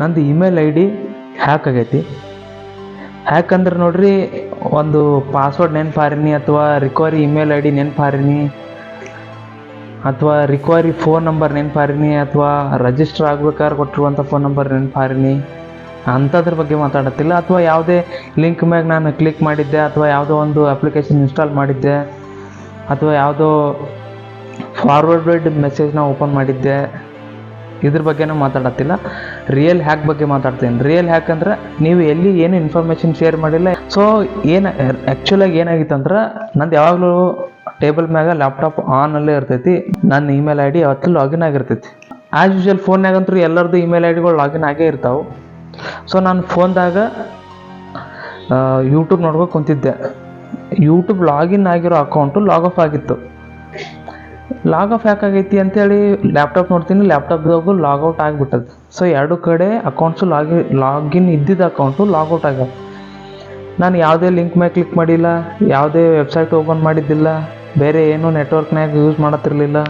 ನಂದು email I D hack ಆಗೈತಿ. Hack ಅಂದ್ರೆ ನೋಡ್ರಿ, ಒಂದು ಪಾಸ್ವರ್ಡ್ ನೆನ್ಪಾರಿನಿ ಅಥವಾ ರಿಕವರಿ ಇಮೇಲ್ ಐ ಡಿ ನೆನ್ಪಾರಿನಿ, ಅಥವಾ ರಿಕವರಿ ಫೋನ್ ನಂಬರ್ ನೆನ್ಪಾರಿನಿ, ಅಥವಾ ರಿಜಿಸ್ಟರ್ ಆಗ್ಬೇಕಾದ್ರೆ ಕೊಟ್ಟಿರುವಂಥ ಫೋನ್ ನಂಬರ್ ನೆನ್ಪಾರಿನಿ, ಅಂಥದ್ರ ಬಗ್ಗೆ ಮಾತಾಡತ್ತಿಲ್ಲ. ಅಥವಾ ಯಾವುದೇ ಲಿಂಕ್ ಮ್ಯಾಗ ನಾನು ಕ್ಲಿಕ್ ಮಾಡಿದ್ದೆ, ಅಥವಾ ಯಾವುದೋ ಒಂದು ಅಪ್ಲಿಕೇಶನ್ ಇನ್ಸ್ಟಾಲ್ ಮಾಡಿದ್ದೆ, ಅಥವಾ ಯಾವುದೋ ಫಾರ್ವರ್ಡೆಡ್ ಮೆಸೇಜ್ನ ಓಪನ್ ಮಾಡಿದ್ದೆ ಇದ್ರ ಬಗ್ಗೆನೂ ಮಾತಾಡತ್ತಿಲ್ಲ. ರಿಯಲ್ ಹ್ಯಾಕ್ ಬಗ್ಗೆ ಮಾತಾಡ್ತೀನಿ. ರಿಯಲ್ ಹ್ಯಾಕ್ ಅಂದ್ರೆ ನೀವು ಎಲ್ಲಿ ಏನು ಇನ್ಫಾರ್ಮೇಷನ್ ಶೇರ್ ಮಾಡಿಲ್ಲ. ಸೊ ಏನು ಆ್ಯಕ್ಚುಲಾಗಿ ಏನಾಗಿತ್ತು ಅಂದ್ರೆ ನಂದು ಯಾವಾಗಲೂ ಟೇಬಲ್ ಮ್ಯಾಗ ಲ್ಯಾಪ್ಟಾಪ್ ಆನಲ್ಲೇ ಇರ್ತೈತಿ. ನನ್ನ ಇಮೇಲ್ ಐ ಡಿ ಯಾವತ್ತೂ ಲಾಗಿನ್ ಆಗಿರ್ತೈತಿ. ಆ್ಯಸ್ ಯೂಶಲ್ ಫೋನ್ಯಾಗಂತೂ ಎಲ್ಲರದ್ದು ಇಮೇಲ್ ಐ ಡಿಗಳು ಲಾಗಿನ್ ಆಗೇ ಇರ್ತಾವೆ. ಸೊ ನಾನು ಫೋನ್ದಾಗ ಯೂಟ್ಯೂಬ್ ನೋಡ್ಕೊಂಡು ಕುಂತಿದ್ದೆ. ಯೂಟ್ಯೂಬ್ ಲಾಗಿನ್ ಆಗಿರೋ ಅಕೌಂಟು ಲಾಗ್ ಆಫ್ ಆಗಿತ್ತು. ಲಾಗ್ ಆಫ್ ಯಾಕಾಗೈತಿ ಅಂತೇಳಿ ಲ್ಯಾಪ್ಟಾಪ್ ನೋಡ್ತೀನಿ ಲ್ಯಾಪ್ಟಾಪ್ದಾಗು ಲಾಗೌಟ್ ಆಗಿಬಿಟ್ಟದ. ಸೊ ಎರಡು ಕಡೆ ಅಕೌಂಟ್ಸು ಲಾಗಿ, ಲಾಗಿನ್ ಇದ್ದಿದ್ದ ಅಕೌಂಟು ಲಾಗೌಟ್ ಆಗ್ಯಾವ. ನಾನು ಯಾವುದೇ ಲಿಂಕ್ ಮೇಲೆ ಕ್ಲಿಕ್ ಮಾಡಿಲ್ಲ, ಯಾವುದೇ ವೆಬ್ಸೈಟ್ ಓಪನ್ ಮಾಡಿದ್ದಿಲ್ಲ, ಬೇರೆ ಏನೂ ನೆಟ್ವರ್ಕ್ನಾಗ ಯೂಸ್ ಮಾಡತ್ತಿರಲಿಲ್ಲ,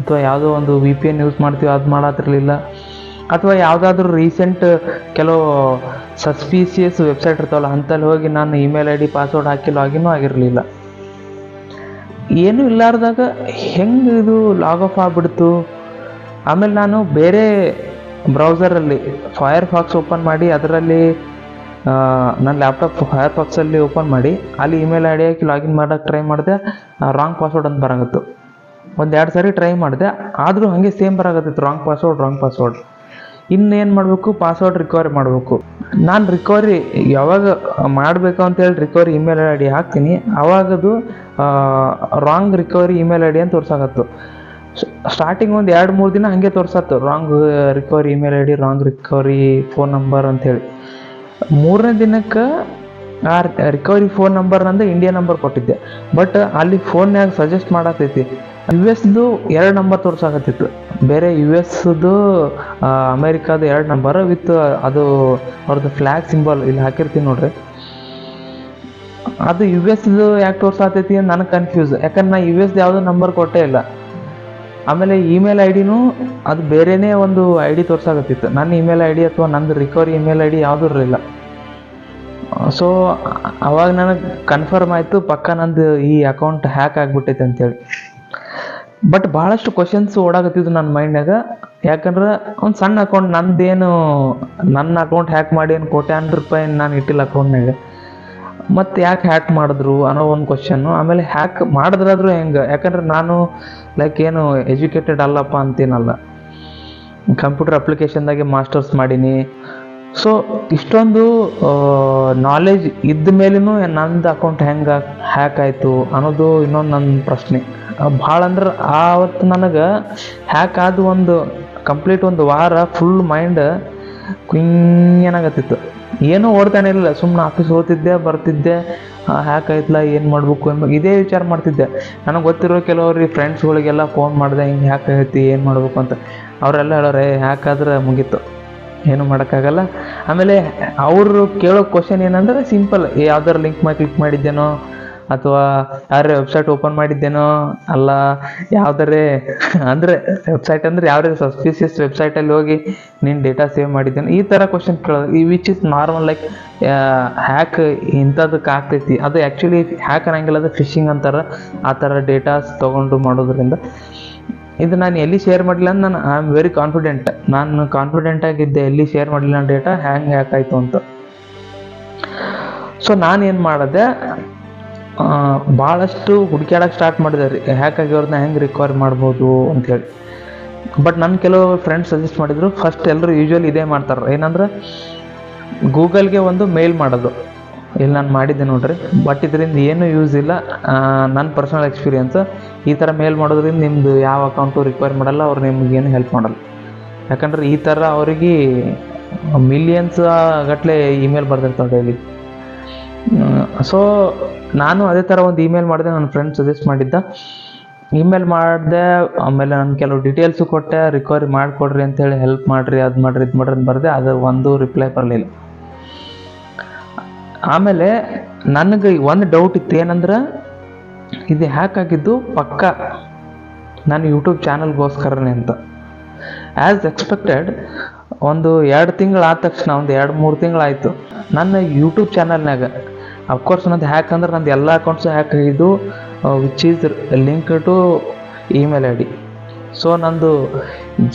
ಅಥವಾ ಯಾವುದೋ ಒಂದು ವಿ ಪಿ ಎನ್ ಯೂಸ್ ಮಾಡ್ತೀವಿ ಅದು ಮಾಡತ್ತಿರಲಿಲ್ಲ, ಅಥವಾ ಯಾವುದಾದ್ರೂ ರೀಸೆಂಟ್ ಕೆಲವು ಸಸ್ಪೀಸಿಯಸ್ ವೆಬ್ಸೈಟ್ ಇರ್ತಾವಲ್ಲ ಅಂತಲ್ಲಿ ಹೋಗಿ ನಾನು ಇಮೇಲ್ ಐ ಡಿ ಪಾಸ್ವರ್ಡ್ ಹಾಕಿ ಲಾಗಿನ್ನೂ ಆಗಿರಲಿಲ್ಲ. ಏನೂ ಇಲ್ಲಾರ್ದಾಗ ಹೆಂಗೆ ಇದು ಲಾಗ್ ಆಫ್ ಆಗಿಬಿಡ್ತು? ಆಮೇಲೆ ನಾನು ಬೇರೆ ಬ್ರೌಸರಲ್ಲಿ ಫೈರ್ ಫಾಕ್ಸ್ ಓಪನ್ ಮಾಡಿ ಅದರಲ್ಲಿ ನನ್ನ ಲ್ಯಾಪ್ಟಾಪ್ ಫೈರ್ ಫಾಕ್ಸಲ್ಲಿ ಓಪನ್ ಮಾಡಿ, ಅಲ್ಲಿ ಇಮೇಲ್ ಐ ಡಿ ಹಾಕಿ ಲಾಗಿನ್ ಮಾಡೋಕ್ಕೆ ಟ್ರೈ ಮಾಡಿದೆ ರಾಂಗ್ ಪಾಸ್ವರ್ಡ್ ಅಂತ ಬರಂಗತ್ತು. ಒಂದು ಎರಡು ಸಾರಿ ಟ್ರೈ ಮಾಡಿದೆ, ಆದರೂ ಹಾಗೆ ಸೇಮ್ ಬರಾಗತ್ತಿತ್ತು ರಾಂಗ್ ಪಾಸ್ವರ್ಡ್ ರಾಂಗ್ ಪಾಸ್ವರ್ಡ್ ಇನ್ನೇನು ಮಾಡಬೇಕು? ಪಾಸ್ವರ್ಡ್ ರಿಕವರಿ ಮಾಡಬೇಕು. ನಾನು ರಿಕವರಿ ಯಾವಾಗ ಮಾಡಬೇಕು ಅಂತೇಳಿ ರಿಕವರಿ ಇಮೇಲ್ ಐ ಡಿ ಹಾಕ್ತೀನಿ. ಅವಾಗದು wrong recovery email I D ಅಂತ ತೋರ್ಸಾಕತ್ತು. ಸ್ಟಾರ್ಟಿಂಗ್ ಒಂದು ಎರಡು ಮೂರು ದಿನ ಹಾಗೆ ತೋರ್ಸತ್ತು. Wrong recovery email I D wrong recovery phone number ಅಂತೇಳಿ ಮೂರನೇ ದಿನಕ್ಕೆ, ಆ ರಿಕವರಿ ಫೋನ್ ನಂಬರ್ ನಂದು ಇಂಡಿಯಾ ನಂಬರ್ ಕೊಟ್ಟಿದ್ದೆ. ಬಟ್ ಅಲ್ಲಿ ಫೋನ್ಯಾಗ ಸಜೆಸ್ಟ್ ಮಾಡತ್ತೈತಿ ಯು ಎಸ್ದು ಎರಡು ನಂಬರ್ ತೋರ್ಸಾಕತ್ತಿತ್ತು ಬೇರೆ ಯು ಎಸ್ದು ಅಮೇರಿಕಾದ ಎರಡು ನಂಬರ್ ವಿತ್ ಅದು ಅವ್ರದ್ದು ಫ್ಲ್ಯಾಗ್ ಸಿಂಬಲ್ ಇಲ್ಲಿ ಹಾಕಿರ್ತೀನಿ ನೋಡ್ರಿ. ಅದು ಯು ಎಸ್ದು ಯಾಕೆ ತೋರ್ಸಾತೈತಿ ಅಂತ ನನಗೆ ಕನ್ಫ್ಯೂಸ್ ಯಾಕಂದ್ರೆ ನಾ ಯು ಎಸ್ ಯಾವುದೋ ನಂಬರ್ ಕೊಟ್ಟೇ ಇಲ್ಲ. ಆಮೇಲೆ ಇಮೇಲ್ ಐ ಡಿನೂ ಅದು ಬೇರೆನೇ ಒಂದು ಐ ಡಿ ತೋರ್ಸಾಕತ್ತಿತ್ತು. ನನ್ನ ಇಮೇಲ್ ಐ ಡಿ ಅಥವಾ ನಂದು ರಿಕವರಿ ಇಮೇಲ್ ಐ ಡಿ ಯಾವುದೂ ಇರಲಿಲ್ಲ. ಸೊ ಅವಾಗ ನನಗೆ ಕನ್ಫರ್ಮ್ ಆಯಿತು, ಪಕ್ಕ ನಂದು ಈ ಅಕೌಂಟ್ ಹ್ಯಾಕ್ ಆಗಿಬಿಟ್ಟೈತೆ ಅಂತೇಳಿ. ಬಟ್ ಭಾಳಷ್ಟು ಕ್ವಶನ್ಸ್ ಓಡಾಕತ್ತಿದ್ದು ನನ್ನ ಮೈಂಡ್ನಾಗ ಯಾಕಂದ್ರೆ ಒಂದು ಸಣ್ಣ ಅಕೌಂಟ್ ನಂದೇನು ನನ್ನ ಅಕೌಂಟ್ ಹ್ಯಾಕ್ ಮಾಡಿ ಏನು ಕೋಟ್ಯಾಂತರ ರೂಪಾಯಿ ನಾನು ಇಟ್ಟಿಲ್ಲ ಅಕೌಂಟ್ನಾಗ ಮತ್ತು ಯಾಕೆ ಹ್ಯಾಕ್ ಮಾಡಿದ್ರು ಅನ್ನೋ ಒಂದು ಕ್ವಶನ್ನು ಆಮೇಲೆ ಹ್ಯಾಕ್ ಮಾಡಿದ್ರಾದ್ರೂ ಹೆಂಗೆ? ಯಾಕಂದ್ರೆ ನಾನು ಲೈಕ್ ಏನು ಎಜುಕೇಟೆಡ್ ಅಲ್ಲಪ್ಪ ಅಂತೇನಲ್ಲ. ಕಂಪ್ಯೂಟರ್ ಅಪ್ಲಿಕೇಶನ್ದಾಗೆ ಮಾಸ್ಟರ್ಸ್ ಮಾಡೀನಿ. ಸೊ ಇಷ್ಟೊಂದು ನಾಲೆಜ್ ಇದ್ದ ಮೇಲೂ ನಂದು ಅಕೌಂಟ್ ಹೆಂಗೆ ಹ್ಯಾಕ್ ಆಯಿತು ಅನ್ನೋದು ಇನ್ನೊಂದು ನನ್ನ ಪ್ರಶ್ನೆ. ಭಾಳ ಅಂದ್ರೆ ಆವತ್ತು ನನಗೆ ಹ್ಯಾಕ್ ಆದ ಒಂದು ಕಂಪ್ಲೀಟ್ ಒಂದು ವಾರ ಫುಲ್ ಮೈಂಡ್ ಏನಾಗತ್ತಿತ್ತು ಏನೂ ಓಡ್ತಾನೆ ಇರಲಿಲ್ಲ. ಸುಮ್ಮನೆ ಆಫೀಸ್ ಹೋಗ್ತಿದ್ದೆ, ಬರ್ತಿದ್ದೆ. ಹ್ಯಾಕ್ ಆಯ್ತಲ್ಲ, ಏನು ಮಾಡಬೇಕು ಎಂಬ, ಇದೇ ವಿಚಾರ ಮಾಡ್ತಿದ್ದೆ. ನನಗೆ ಗೊತ್ತಿರೋ ಕೆಲವ್ರಿಗೆ ಫ್ರೆಂಡ್ಸ್ಗಳಿಗೆಲ್ಲ ಫೋನ್ ಮಾಡಿದೆ, ಹಿಂಗೆ ಹ್ಯಾಕ್ ಆಗೈತಿ, ಏನು ಮಾಡ್ಬೇಕು ಅಂತ. ಅವರೆಲ್ಲ ಹೇಳೋರೆ ಹ್ಯಾಕಾದ್ರೆ ಮುಗೀತು. ಏನು ಮಾಡೋಕ್ಕಾಗಲ್ಲ. ಆಮೇಲೆ ಅವರು ಕೇಳೋ ಕ್ವಶನ್ ಏನಂದ್ರೆ ಸಿಂಪಲ್ ಯಾವ್ದಾರು ಲಿಂಕ್ ಮಾಡಿ ಕ್ಲಿಕ್ ಮಾಡಿದ್ದೇನೋ ಅಥವಾ ಯಾರೇ ವೆಬ್ಸೈಟ್ ಓಪನ್ ಮಾಡಿದ್ದೇನೋ ಅಲ್ಲ ಯಾವ್ದಾರೇ ಅಂದರೆ ವೆಬ್ಸೈಟ್ ಅಂದರೆ ಯಾವ್ದೇ ಸಸ್ಪಿಷಿಯಸ್ ವೆಬ್ಸೈಟಲ್ಲಿ ಹೋಗಿ ನೀನು ಡೇಟಾ ಸೇವ್ ಮಾಡಿದ್ದೇನೆ, ಈ ಥರ ಕ್ವಶನ್ ಕೇಳೋದು ಈ which is normal like hack ಇಂಥದಕ್ಕೆ ಆಗ್ತೈತಿ. ಅದು ಆ್ಯಕ್ಚುಲಿ ಹ್ಯಾಕ್ ಅನ್ನಂಗಿಲ್ಲ, ಅದು ಫಿಶಿಂಗ್ ಅಂತಾರೆ, ಆ ಥರ ಡೇಟಾಸ್ ತೊಗೊಂಡು ಮಾಡೋದ್ರಿಂದ. ಇದು ನಾನು ಎಲ್ಲಿ ಶೇರ್ ಮಾಡಲಿಲ್ಲ ಅಂತ ನಾನು ಐ ಆಮ್ ವೆರಿ ಕಾನ್ಫಿಡೆಂಟ್ ನಾನು ಕಾನ್ಫಿಡೆಂಟ್ ಆಗಿದ್ದೆ, ಎಲ್ಲಿ ಶೇರ್ ಮಾಡಲಿಲ್ಲ ಡೇಟಾ ಹ್ಯಾಂಗ್ ಹ್ಯಾಕ್ ಆಯಿತು ಅಂತ. ಸೊ ನಾನು ಏನು ಮಾಡಿದೆ ಭಾಳಷ್ಟು ಹುಡುಕ್ಯಾಡಕ್ಕೆ ಸ್ಟಾರ್ಟ್ ಮಾಡಿದೆ ರೀ ಹ್ಯಾಕ್ ಆಗಿರೋದನ್ನ ಹೆಂಗೆ ರಿಕವರ್ ಮಾಡ್ಬೋದು ಅಂತೇಳಿ. ಬಟ್ ನನ್ನ ಕೆಲವು ಫ್ರೆಂಡ್ಸ್ ಸಜೆಸ್ಟ್ ಮಾಡಿದರು ಫಸ್ಟ್ ಎಲ್ಲರೂ ಯೂಶ್ವಲಿ ಇದೇ ಮಾಡ್ತಾರೆ. ಏನಂದ್ರೆ, ಗೂಗಲ್ಗೆ ಒಂದು ಮೇಲ್ ಮಾಡೋದು. ಇಲ್ಲಿ ನಾನು ಮಾಡಿದ್ದೆ ನೋಡ್ರಿ. ಬಟ್ ಇದರಿಂದ ಏನೂ ಯೂಸ್ ಇಲ್ಲ. ನನ್ನ ಪರ್ಸನಲ್ ಎಕ್ಸ್ಪೀರಿಯನ್ಸ್ ಈ ಥರ ಮೇಲ್ ಮಾಡೋದ್ರಿಂದ ನಿಮ್ಮದು ಯಾವ ಅಕೌಂಟು ರಿಕ್ವೈರ್ ಮಾಡಲ್ಲ, ಅವ್ರು ನಿಮ್ಗೆ ಏನು ಹೆಲ್ಪ್ ಮಾಡಲ್ಲ. ಯಾಕಂದ್ರೆ ಈ ಥರ ಅವ್ರಿಗೆ ಮಿಲಿಯನ್ಸ್ ಗಟ್ಟಲೆ ಇಮೇಲ್ ಬರ್ತಿರ್ತಾವೆ ಡೈಲಿ ಸೊ ನಾನು ಅದೇ ಥರ ಒಂದು ಇಮೇಲ್ ಮಾಡಿದೆ, ನನ್ನ ಫ್ರೆಂಡ್ ಸಜೆಸ್ಟ್ ಮಾಡಿದ್ದ. ಇಮೇಲ್ ಮಾಡಿದೆ, ಆಮೇಲೆ ನಾನು ಕೆಲವು ಡೀಟೇಲ್ಸು ಕೊಟ್ಟೆ ರಿಕವರಿ ಮಾಡಿಕೊಡ್ರಿ ಅಂತೇಳಿ ಹೆಲ್ಪ್ ಮಾಡಿರಿ, ಅದು ಮಾಡಿರಿ, ಇದು ಮಾಡ್ರಿ ಅಂತ ಬರೆದೆ ಅದು ಒಂದು ರಿಪ್ಲೈ ಬರಲಿಲ್ಲ. ಆಮೇಲೆ ನನಗೆ ಒಂದು ಡೌಟ್ ಇತ್ತು, ಏನಂದ್ರೆ ಇದು ಹ್ಯಾಕ್ ಆಗಿದ್ದು ಪಕ್ಕ ನಾನು ಯೂಟ್ಯೂಬ್ ಚಾನಲ್ಗೋಸ್ಕರನೇ ಅಂತ. ಆ್ಯಸ್ ಎಕ್ಸ್ಪೆಕ್ಟೆಡ್ ಒಂದು ಎರಡು ತಿಂಗಳು ಆದ ತಕ್ಷಣ, ಒಂದು ಎರಡು ಮೂರು ತಿಂಗಳಾಯಿತು ನನ್ನ ಯೂಟ್ಯೂಬ್ ಚಾನಲ್ನಾಗ ಅಫ್ಕೋರ್ಸ್ ನಂದು ಹ್ಯಾಕ್ ಅಂದ್ರೆ ನಂದು ಎಲ್ಲ ಅಕೌಂಟ್ಸು ಹ್ಯಾಕ್ ಆಗಿದ್ದು which is link to email I D so ನಂದು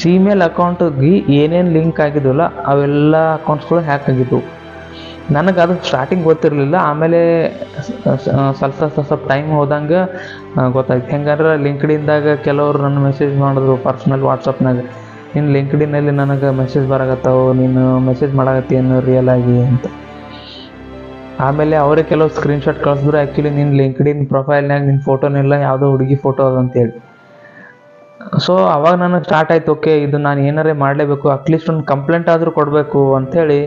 ಜಿಮೇಲ್ ಅಕೌಂಟಿಗೆ ಏನೇನು ಲಿಂಕ್ ಆಗಿದ್ವಲ್ಲ, ಅವೆಲ್ಲ ಅಕೌಂಟ್ಸ್ಗಳು ಹ್ಯಾಕ್ ಆಗಿದ್ದವು ನನಗೆ ಅದು ಸ್ಟಾರ್ಟಿಂಗ್ ಗೊತ್ತಿರಲಿಲ್ಲ, ಆಮೇಲೆ ಸ್ವಲ್ಪ ಸ್ವಲ್ಪ ಸ್ವಲ್ಪ ಟೈಮ್ ಹೋದಂಗೆ ಗೊತ್ತಾಯ್ತು. ಹೆಂಗಂದ್ರೆ ಲಿಂಕ್ಡಿನ್ದಾಗ ಕೆಲವರು ನನ್ನ ಮೆಸೇಜ್ ಮಾಡಿದ್ರು ಪರ್ಸ್ನಲ್ ವಾಟ್ಸಪ್ನಾಗ ನಿನ್ನ ಲಿಂಕ್ಡಿನಲ್ಲಿ ನನಗೆ ಮೆಸೇಜ್ ಬರಾಕತ್ತಾವು, ನೀನು ಮೆಸೇಜ್ ಮಾಡಾಕತ್ತಿ ಏನು ರಿಯಲ್ ಆಗಿ ಅಂತ. ಆಮೇಲೆ ಅವರೇ ಕೆಲವು ಸ್ಕ್ರೀನ್ಶಾಟ್ ಕಳಿಸಿದ್ರು. ಆ್ಯಕ್ಚುಲಿ ನಿನ್ನ ಲಿಂಕ್ಡಿನ್ ಪ್ರೊಫೈಲ್ನಾಗ ನಿನ್ನ ಫೋಟೋನೆಲ್ಲ ಯಾವುದೋ ಹುಡುಗಿ ಫೋಟೋ ಅದು ಅಂತೇಳಿ ಸೊ ಅವಾಗ ನನಗೆ ಸ್ಟಾರ್ಟ್ ಆಯ್ತು ಓಕೆ ಇದು ನಾನು ಏನಾರೇ ಮಾಡಲೇಬೇಕು ಅಟ್ಲೀಸ್ಟ್ ಒಂದು ಕಂಪ್ಲೇಂಟ್ ಆದರೂ ಕೊಡಬೇಕು ಅಂಥೇಳಿ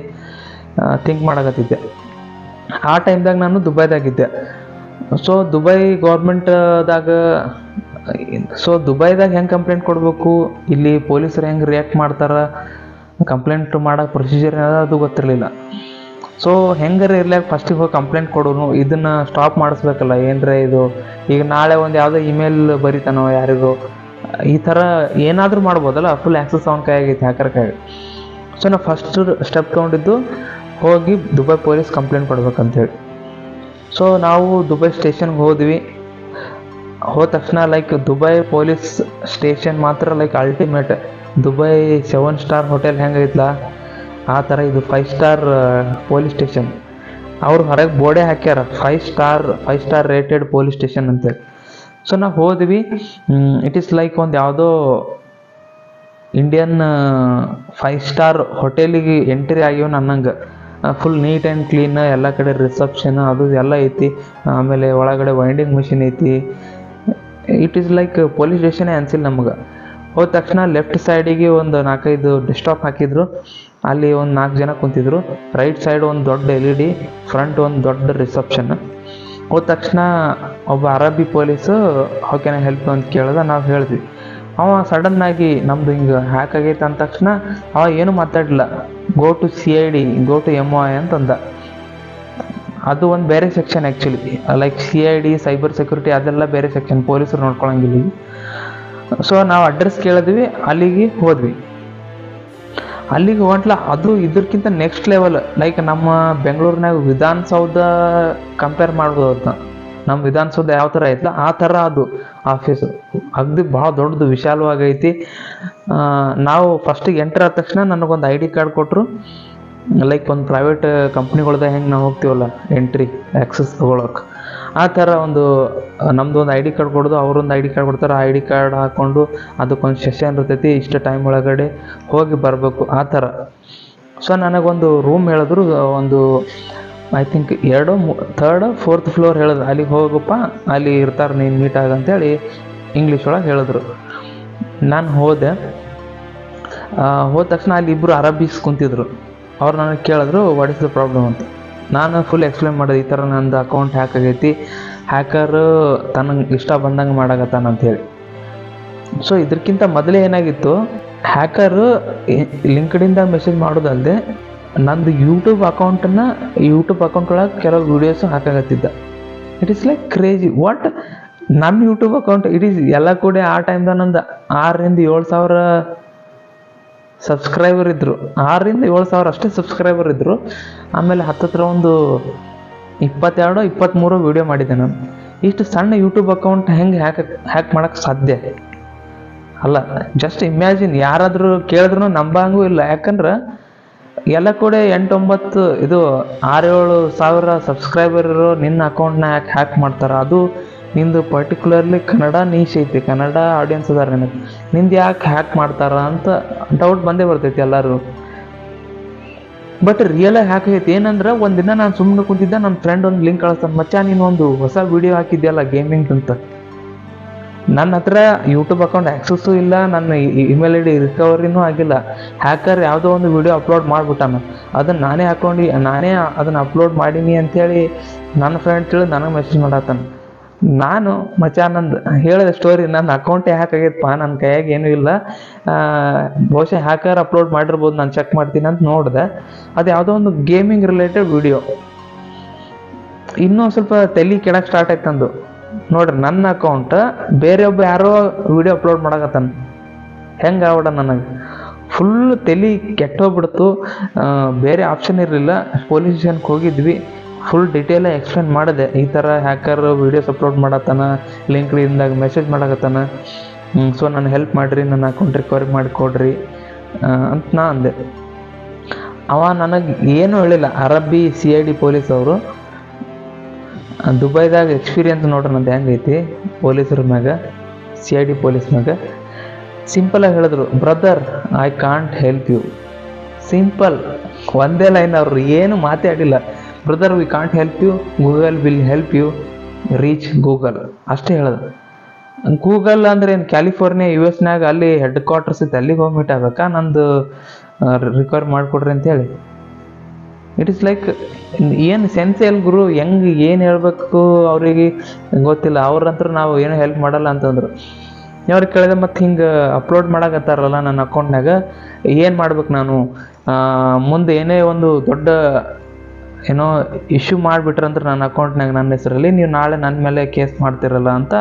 ಥಿಂಕ್ ಮಾಡಕತ್ತಿದ್ದೆ. ಆ ಟೈಮ್ದಾಗ ನಾನು ದುಬೈದಾಗಿದ್ದೆ. ಸೊ ದುಬೈ ಗೌರ್ಮೆಂಟ್ದಾಗ ಸೊ ದುಬೈದಾಗ ಹೆಂಗೆ ಕಂಪ್ಲೇಂಟ್ ಕೊಡಬೇಕು? ಇಲ್ಲಿ ಪೊಲೀಸರು ಹೆಂಗೆ ರಿಯಾಕ್ಟ್ ಮಾಡ್ತಾರೆ? ಕಂಪ್ಲೇಂಟ್ ಮಾಡೋ ಪ್ರೊಸೀಜರ್ ಏನದ ಅದು ಗೊತ್ತಿರಲಿಲ್ಲ. ಸೊ ಹೆಂಗಾರ ಇರ್ಲಾಕ ಫಸ್ಟಿಗೆ ಹೋಗಿ ಕಂಪ್ಲೇಂಟ್ ಕೊಡೋನು, ಇದನ್ನು ಸ್ಟಾಪ್ ಮಾಡಿಸ್ಬೇಕಲ್ಲ, ಏನರ ಇದು? ಈಗ ನಾಳೆ ಒಂದು ಯಾವುದೋ ಇಮೇಲ್ ಬರಿತಾನೋ ಯಾರಿಗೋ, ಈ ಥರ ಏನಾದರೂ ಮಾಡ್ಬೋದಲ್ಲ ಫುಲ್ ಆ್ಯಕ್ಸಸ್ ಅವ್ನ ಕೈಯಾಗೈತೆ ಹ್ಯಾಕರ್ ಕೈಯಾಗ ಸೊ ನಾವು ಫಸ್ಟ್ ಸ್ಟೆಪ್ ತೊಗೊಂಡಿದ್ದು, ಹೋಗಿ ದುಬೈ ಪೊಲೀಸ್ ಕಂಪ್ಲೇಂಟ್ ಕೊಡ್ಬೇಕಂತೇಳಿ. ಸೊ ನಾವು ದುಬೈ ಸ್ಟೇಷನ್ಗೆ ಹೋದ್ವಿ. ಹೋದ ತಕ್ಷಣ ಲೈಕ್ ದುಬೈ ಪೊಲೀಸ್ ಸ್ಟೇಷನ್ ಮಾತ್ರ like ultimate Dubai seven star hotel ಹೆಂಗೈತ್ಲ? ಆ ಥರ ಇದು ಫೈವ್ ಸ್ಟಾರ್ ಪೊಲೀಸ್ ಸ್ಟೇಷನ್ ಅವ್ರು ಹೊರಗೆ ಬೋರ್ಡೇ ಹಾಕ್ಯಾರ five star five star rated police station ಅಂತೇಳಿ. ಸೊ ನಾವು ಹೋದ್ವಿ. ಇಟ್ ಈಸ್ ಲೈಕ್ ಒಂದು ಯಾವುದೋ ಇಂಡಿಯನ್ ಫೈವ್ ಸ್ಟಾರ್ ಹೋಟೆಲಿಗೆ ಎಂಟ್ರಿ ಆಗ್ಯವ ಅನ್ನಂಗೆ ಫುಲ್ ನೀಟ್ ಆ್ಯಂಡ್ ಕ್ಲೀನ್ ಎಲ್ಲ ಕಡೆ ರಿಸೆಪ್ಷನ್ ಅದು ಎಲ್ಲ ಐತಿ. ಆಮೇಲೆ ಒಳಗಡೆ ವೈಂಡಿಂಗ್ ಮಿಷಿನ್ ಐತಿ. ಇಟ್ ಈಸ್ ಲೈಕ್ ಪೊಲೀಸ್ ಸ್ಟೇಷನೇ ಅನ್ಸಿಲ್ಲ ನಮಗೆ. ಹೋದ ತಕ್ಷಣ ಲೆಫ್ಟ್ ಸೈಡಿಗೆ ಒಂದು ನಾಲ್ಕೈದು ಡೆಸ್ಟಾಪ್ ಹಾಕಿದ್ರು. ಅಲ್ಲಿ ಒಂದು ನಾಲ್ಕು ಜನ ಕುಂತಿದ್ರು. ರೈಟ್ ಸೈಡ್ ಒಂದು ದೊಡ್ಡ ಎಲ್ ಇ ಡಿ ಫ್ರಂಟ್ ಒಂದು ದೊಡ್ಡ ರಿಸೆಪ್ಷನ್ ಹೋದ ತಕ್ಷಣ ಒಬ್ಬ ಅರಬ್ಬಿ ಪೊಲೀಸು ಐ ಹೆಲ್ಪ್ ಅಂತ ಕೇಳ್ದ, ನಾವು ಹೇಳಿದ್ವಿ. ಅವ ಸಡನ್ ಆಗಿ ನಮ್ದು ಹಿಂಗೆ ಹ್ಯಾಕ್ ಆಗೈತೆ ಅಂದ ತಕ್ಷಣ ಅವ ಏನು ಮಾತಾಡಲಿಲ್ಲ. Go to C I D go to M I ಅಂತಂದ ಅದು. ಒಂದು ಬೇರೆ section actually like C I D cyber security ಅದೆಲ್ಲ ಬೇರೆ ಸೆಕ್ಷನ್ ಪೊಲೀಸರು ನೋಡ್ಕೊಳಂಗಿಲ್ಲ. ಸೊ ನಾವು ಅಡ್ರೆಸ್ ಕೇಳಿದ್ವಿ. ಅಲ್ಲಿಗೆ ಹೋದ್ವಿ. ಅಲ್ಲಿಗೆ ಹೊಂಟ್ಲ. ಅದು ಇದ್ರಕ್ಕಿಂತ ನೆಕ್ಸ್ಟ್ ಲೆವೆಲ್ ಲೈಕ್ ನಮ್ಮ ಬೆಂಗಳೂರಿನಾಗ ವಿಧಾನಸೌಧ ಕಂಪೇರ್ ಮಾಡ್ಬೋದು ನಮ್ಮ ವಿಧಾನಸೌಧ ಯಾವ ಥರ ಐತಲ್ಲ ಆ ಥರ ಅದು ಆಫೀಸು ಅಗ್ದಿ ಭಾಳ ದೊಡ್ಡದು, ವಿಶಾಲವಾಗೈತಿ. ನಾವು ಫಸ್ಟಿಗೆ ಎಂಟರ್ ಆದ ತಕ್ಷಣ ನನಗೊಂದು ಐ ಡಿ ಕಾರ್ಡ್ ಕೊಟ್ಟರು ಲೈಕ್ ಒಂದು ಪ್ರೈವೇಟ್ ಕಂಪ್ನಿಗಳ್ದ ಹೆಂಗೆ ನಾವು ಹೋಗ್ತೀವಲ್ಲ? ಎಂಟ್ರಿ ಆ್ಯಕ್ಸಸ್ ತೊಗೊಳಕ್ಕೆ ಆ ಥರ ಒಂದು ನಮ್ಮದು ಒಂದು ಐ ಡಿ ಕಾರ್ಡ್ ಕೊಡೋದು, ಅವರೊಂದು ಐ ಡಿ ಕಾರ್ಡ್ ಕೊಡ್ತಾರೆ. ಆ ಐ ಡಿ ಕಾರ್ಡ್ ಹಾಕ್ಕೊಂಡು ಅದಕ್ಕೊಂದು ಸೆಷನ್ ಇರ್ತೈತಿ, ಇಷ್ಟು ಟೈಮ್ ಒಳಗಡೆ ಹೋಗಿ ಬರಬೇಕು, ಆ ಥರ. ಸೊ ನನಗೊಂದು ರೂಮ್ ಹೇಳಿದ್ರು, ಒಂದು ಐ ಥಿಂಕ್ ಎರಡು ಥರ್ಡ್ ಫೋರ್ತ್ ಫ್ಲೋರ್ ಹೇಳಿದ್ರು. ಅಲ್ಲಿಗೆ ಹೋಗಪ್ಪ, ಅಲ್ಲಿ ಇರ್ತಾರೆ, ನೀನು ಮೀಟ್ ಆಗಂತೇಳಿ ಇಂಗ್ಲೀಷ್ ಒಳಗೆ ಹೇಳಿದ್ರು. ನಾನು ಹೋದೆ. ಹೋದ ತಕ್ಷಣ ಅಲ್ಲಿ ಇಬ್ಬರು ಅರಬೀಸ್ ಕುಂತಿದ್ರು. ಅವ್ರು ನನಗೆ ಕೇಳಿದ್ರು ವಾಟ್ ಇಸ್ ದ ಪ್ರಾಬ್ಲಮ್ ಅಂತ. ನಾನು ಫುಲ್ ಎಕ್ಸ್ಪ್ಲೇನ್ ಮಾಡೋದು ಈ ಥರ ನಂದು ಅಕೌಂಟ್ ಹ್ಯಾಕ್ ಆಗೈತಿ. ಹ್ಯಾಕರು ತನಗೆ ಇಷ್ಟ ಬಂದಂಗೆ ಮಾಡಾಕತ್ತಾನ ಅಂತೇಳಿ ಸೊ ಇದಕ್ಕಿಂತ ಮೊದಲೇ ಏನಾಗಿತ್ತು ಹ್ಯಾಕರು ಲಿಂಕ್ಡಿಂದ ಮೆಸೇಜ್ ಮಾಡೋದಲ್ಲದೆ ನಂದು ಯೂಟ್ಯೂಬ್ ಅಕೌಂಟನ್ನು ಯೂಟ್ಯೂಬ್ ಅಕೌಂಟ್ ಒಳಗೆ ಕೆಲವು videos ಹಾಕಾಗತ್ತಿದ್ದ it is like crazy what ನನ್ನ ಯೂಟ್ಯೂಬ್ ಅಕೌಂಟ್ ಇಟ್ ಈಸ್ ಎಲ್ಲ ಕೂಡ ಆ ಟೈಮ್ದಾಗ ನಂದು ಆರರಿಂದ ಏಳು ಸಾವಿರ ಸಬ್ಸ್ಕ್ರೈಬರ್ ಇದ್ದರು ಆರರಿಂದ ಏಳು ಸಾವಿರ ಅಷ್ಟೇ ಸಬ್ಸ್ಕ್ರೈಬರ್ ಇದ್ದರು ಆಮೇಲೆ ಹತ್ತತ್ರ ಒಂದು ಇಪ್ಪತ್ತೆರಡು ಇಪ್ಪತ್ತ್ಮೂರು ವೀಡಿಯೋ ಮಾಡಿದೆ ನಾನು. ಇಷ್ಟು ಸಣ್ಣ ಯೂಟ್ಯೂಬ್ ಅಕೌಂಟ್ ಹೆಂಗೆ ಹ್ಯಾಕ್ ಹ್ಯಾಕ್ ಮಾಡೋಕ್ಕೆ ಸಾಧ್ಯ? ಅಲ್ಲ ಜಸ್ಟ್ ಇಮ್ಯಾಜಿನ್ ಯಾರಾದರೂ ಕೇಳಿದ್ರು ನಂಬಂಗೂ ಇಲ್ಲ. ಯಾಕಂದ್ರೆ ಎಲ್ಲ ಕೂಡ ಎಂಟೊಂಬತ್ತು, ಇದು ಆರೇಳು ಸಾವಿರ ಸಬ್ಸ್ಕ್ರೈಬರ್ ಇರೋ ನಿನ್ನ ಅಕೌಂಟ್ನ ಯಾಕೆ ಹ್ಯಾಕ್ ಮಾಡ್ತಾರೆ. ಅದು ನಿಂದು ಪರ್ಟಿಕ್ಯುಲರ್ಲಿ ಕನ್ನಡ ನೀಶ್ ಐತಿ, ಕನ್ನಡ ಆಡಿಯನ್ಸ್ ಅದಾರ ನಿನಗೆ. ನಿಂದು ಯಾಕೆ ಹ್ಯಾಕ್ ಮಾಡ್ತಾರ ಅಂತ ಡೌಟ್ ಬಂದೇ ಬರ್ತೈತಿ ಎಲ್ಲರೂ ಬಟ್ ರಿಯಲಾಗಿ ಹ್ಯಾಕ್ ಆಗೈತಿ ಏನಂದ್ರೆ ಒಂದಿನ ನಾನು ಸುಮ್ಮನೆ ಕುಂತಿದ್ದೆ ನನ್ನ ಫ್ರೆಂಡ್ ಒಂದು ಲಿಂಕ್ ಕಳಿಸ್ತಾನೆ, ಮಚ್ಚ, ನೀನು ಒಂದು ಹೊಸ ವಿಡಿಯೋ ಹಾಕಿದ್ಯಲ್ಲ ಗೇಮಿಂಗ್ ಅಂತ. ನನ್ನ ಹತ್ರ ಯೂಟ್ಯೂಬ್ ಅಕೌಂಟ್ ಆ್ಯಕ್ಸಸ್ಸು ಇಲ್ಲ ನನ್ನ ಇಮೇಲ್ ಐ ಡಿ ರಿಕವರಿನೂ ಆಗಿಲ್ಲ. ಹ್ಯಾಕರ್ ಯಾವುದೋ ಒಂದು ವಿಡಿಯೋ ಅಪ್ಲೋಡ್ ಮಾಡಿಬಿಟ್ಟಾನ. ಅದನ್ನು ನಾನೇ ಹಾಕೊಂಡು, ನಾನೇ ಅದನ್ನು ಅಪ್ಲೋಡ್ ಮಾಡೀನಿ ಅಂಥೇಳಿ ನನ್ನ ಫ್ರೆಂಡ್ ತಿಳಿದು ನನಗೆ ಮೆಸೇಜ್ ಮಾಡತ್ತಾನ ನಾನು ಮಚಾನಂದ್ ನಂದು ಹೇಳಿದ ಸ್ಟೋರಿ ನನ್ನ ಅಕೌಂಟೇ ಹ್ಯಾಕ್ ಆಗೈತಪ್ಪ ನನ್ನ ಕೈಯಾಗ ಏನೂ ಇಲ್ಲ. ಬಹುಶಃ ಹ್ಯಾಕರ್ ಅಪ್ಲೋಡ್ ಮಾಡಿರ್ಬೋದು, ನಾನು ಚೆಕ್ ಮಾಡ್ತೀನಿ ಅಂತ ನೋಡಿದೆ. ಅದು ಯಾವುದೋ ಒಂದು ಗೇಮಿಂಗ್ ರಿಲೇಟೆಡ್ ವಿಡಿಯೋ ಇನ್ನೂ ಸ್ವಲ್ಪ ತಲೆ ಕೆಡಕ್ಕೆ ಸ್ಟಾರ್ಟ್ ಆಯ್ತಂದು ನೋಡ್ರಿ, ನನ್ನ ಅಕೌಂಟ್ ಬೇರೆ ಒಬ್ಬ ಯಾರೋ ವಿಡಿಯೋ ಅಪ್ಲೋಡ್ ಮಾಡಕತ್ತಾನ. ಹೆಂಗೆ ಆವಡ ನನಗೆ? ಫುಲ್ ತಲೆ ಕೆಟ್ಟೋಗ್ಬಿಡ್ತು. ಬೇರೆ ಆಪ್ಷನ್ ಇರಲಿಲ್ಲ. ಪೊಲೀಸ್ ಸ್ಟೇಷನ್ಗೆ ಹೋಗಿದ್ವಿ. ಫುಲ್ ಡಿಟೇಲ್ ಎಕ್ಸ್ಪ್ಲೇನ್ ಮಾಡಿದೆ. ಈ ಥರ ಹ್ಯಾಕರ್ ವೀಡಿಯೋಸ್ ಅಪ್ಲೋಡ್ ಮಾಡತ್ತಾನ ಲಿಂಕ್ ಇಂದಾಗ ಮೆಸೇಜ್ ಮಾಡಕತ್ತಾನ. ಸೊ ನಾನು ಹೆಲ್ಪ್ ಮಾಡಿರಿ, ನನ್ನ ಅಕೌಂಟ್ ರಿಕವರಿ ಮಾಡಿಕೊಡ್ರಿ ಅಂತ ನಾ ಅಂದೆ. ಅವ ನನಗೆ ಏನೂ ಹೇಳಿಲ್ಲ. ಅರಬ್ಬಿ ಸಿ ಐ ಡಿ ಪೊಲೀಸ್ ಅವರು ದುಬೈದಾಗ ಎಕ್ಸ್ಪೀರಿಯನ್ಸ್ ನೋಡ್ರಿ ನಂದು ಹೆಂಗೈತಿ ಪೊಲೀಸರ ಮ್ಯಾಗ ಸಿ ಐ ಡಿ ಪೊಲೀಸ್ ಮ್ಯಾಗ. ಸಿಂಪಲಾಗಿ ಹೇಳಿದ್ರು brother I can't help you simple ಒಂದೇ ಲೈನ್ ಅವರು, ಏನು ಮಾತಾಡಿಲ್ಲ. Brother we can't help you Google will help you reach Google ಅಷ್ಟೇ ಹೇಳೋದು. ಗೂಗಲ್ ಅಂದ್ರೆ ಏನು? ಕ್ಯಾಲಿಫೋರ್ನಿಯಾ ಯು ಎಸ್ನಾಗ ಅಲ್ಲಿ ಹೆಡ್ ಕ್ವಾರ್ಟರ್ಸ್ ಇತ್ತು. ಅಲ್ಲಿಗೆ ಹೋಗಿ ಮೀಟ್ ಆಗ್ಬೇಕಾ? ನಂದು ರಿಕವರ್ ಮಾಡಿಕೊಡ್ರಿ ಅಂತೇಳಿ ಇಟ್ ಇಸ್ ಲೈಕ್ ಏನು ಸೆನ್ಸ್ ಎಲ್ ಗುರು ಹೆಂಗೆ ಏನು ಹೇಳಬೇಕು ಅವರಿಗೆ ಗೊತ್ತಿಲ್ಲ. ಅವ್ರಂತ್ರ ನಾವು ಏನು ಹೆಲ್ಪ್ ಮಾಡಲ್ಲ ಅಂತಂದ್ರು. ಅವ್ರಿಗೆ ಕೇಳಿದೆ, ಮತ್ತು ಹಿಂಗೆ ಅಪ್ಲೋಡ್ ಮಾಡಕತ್ತಾರಲ್ಲ ನನ್ನ ಅಕೌಂಟ್ನಾಗ ಏನು ಮಾಡ್ಬೇಕು ನಾನು? ಮುಂದೆ ಏನೇ ಒಂದು ದೊಡ್ಡ ಏನೋ ಇಶ್ಯೂ ಮಾಡಿಬಿಟ್ರಂದ್ರೆ ನನ್ನ ಅಕೌಂಟ್ನಾಗ ನನ್ನ ಹೆಸರಲ್ಲಿ, ನೀವು ನಾಳೆ ನನ್ನ ಮೇಲೆ ಕೇಸ್ ಮಾಡ್ತಿರಲ್ಲ ಅಂತ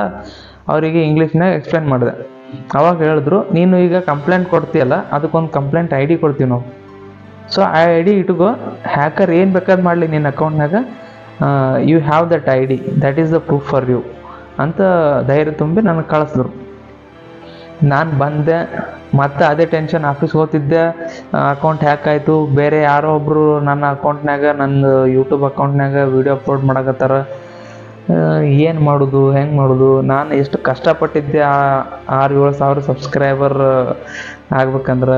ಅವರಿಗೆ ಇಂಗ್ಲೀಷ್ನಾಗ ಎಕ್ಸ್ಪ್ಲೇನ್ ಮಾಡಿದೆ. ಅವಾಗ ಹೇಳಿದ್ರು, ನೀನು ಈಗ ಕಂಪ್ಲೇಂಟ್ ಕೊಡ್ತೀಯಲ್ಲ, ಅದಕ್ಕೊಂದು ಕಂಪ್ಲೇಂಟ್ ಐ ಡಿ ಕೊಡ್ತೀವಿ ನಾವು. ಸೊ ಆ ಐ ಡಿ ಇಟ್ಕೋ ಹ್ಯಾಕರ್ ಏನು ಬೇಕಾದ್ ಮಾಡಲಿ ನಿನ್ನ ಅಕೌಂಟ್ನಾಗ you have that I D that is the proof for you ಅಂತ ಧೈರ್ಯ ತುಂಬಿ ನನಗೆ ಕಳಿಸಿದ್ರು. ನಾನು ಬಂದೆ, ಮತ್ತೆ ಅದೇ ಟೆನ್ಷನ್ ಆಫೀಸ್ ಹೋಗ್ತಿದ್ದೆ. ಅಕೌಂಟ್ ಹ್ಯಾಕ್ ಆಯಿತು. ಬೇರೆ ಯಾರೋ ಒಬ್ಬರು ನನ್ನ ಅಕೌಂಟ್ನಾಗ ನನ್ನ ಯೂಟ್ಯೂಬ್ ಅಕೌಂಟ್ನಾಗ ವೀಡಿಯೋ ಅಪ್ಲೋಡ್ ಮಾಡಕತ್ತಾರ. ಏನು ಮಾಡೋದು, ಹೆಂಗೆ ಮಾಡೋದು? ನಾನು ಎಷ್ಟು ಕಷ್ಟಪಟ್ಟಿದ್ದೆ ಆ ಆರು ಏಳು ಸಾವಿರ ಸಬ್ಸ್ಕ್ರೈಬರ್ ಆಗ್ಬೇಕಂದ್ರೆ.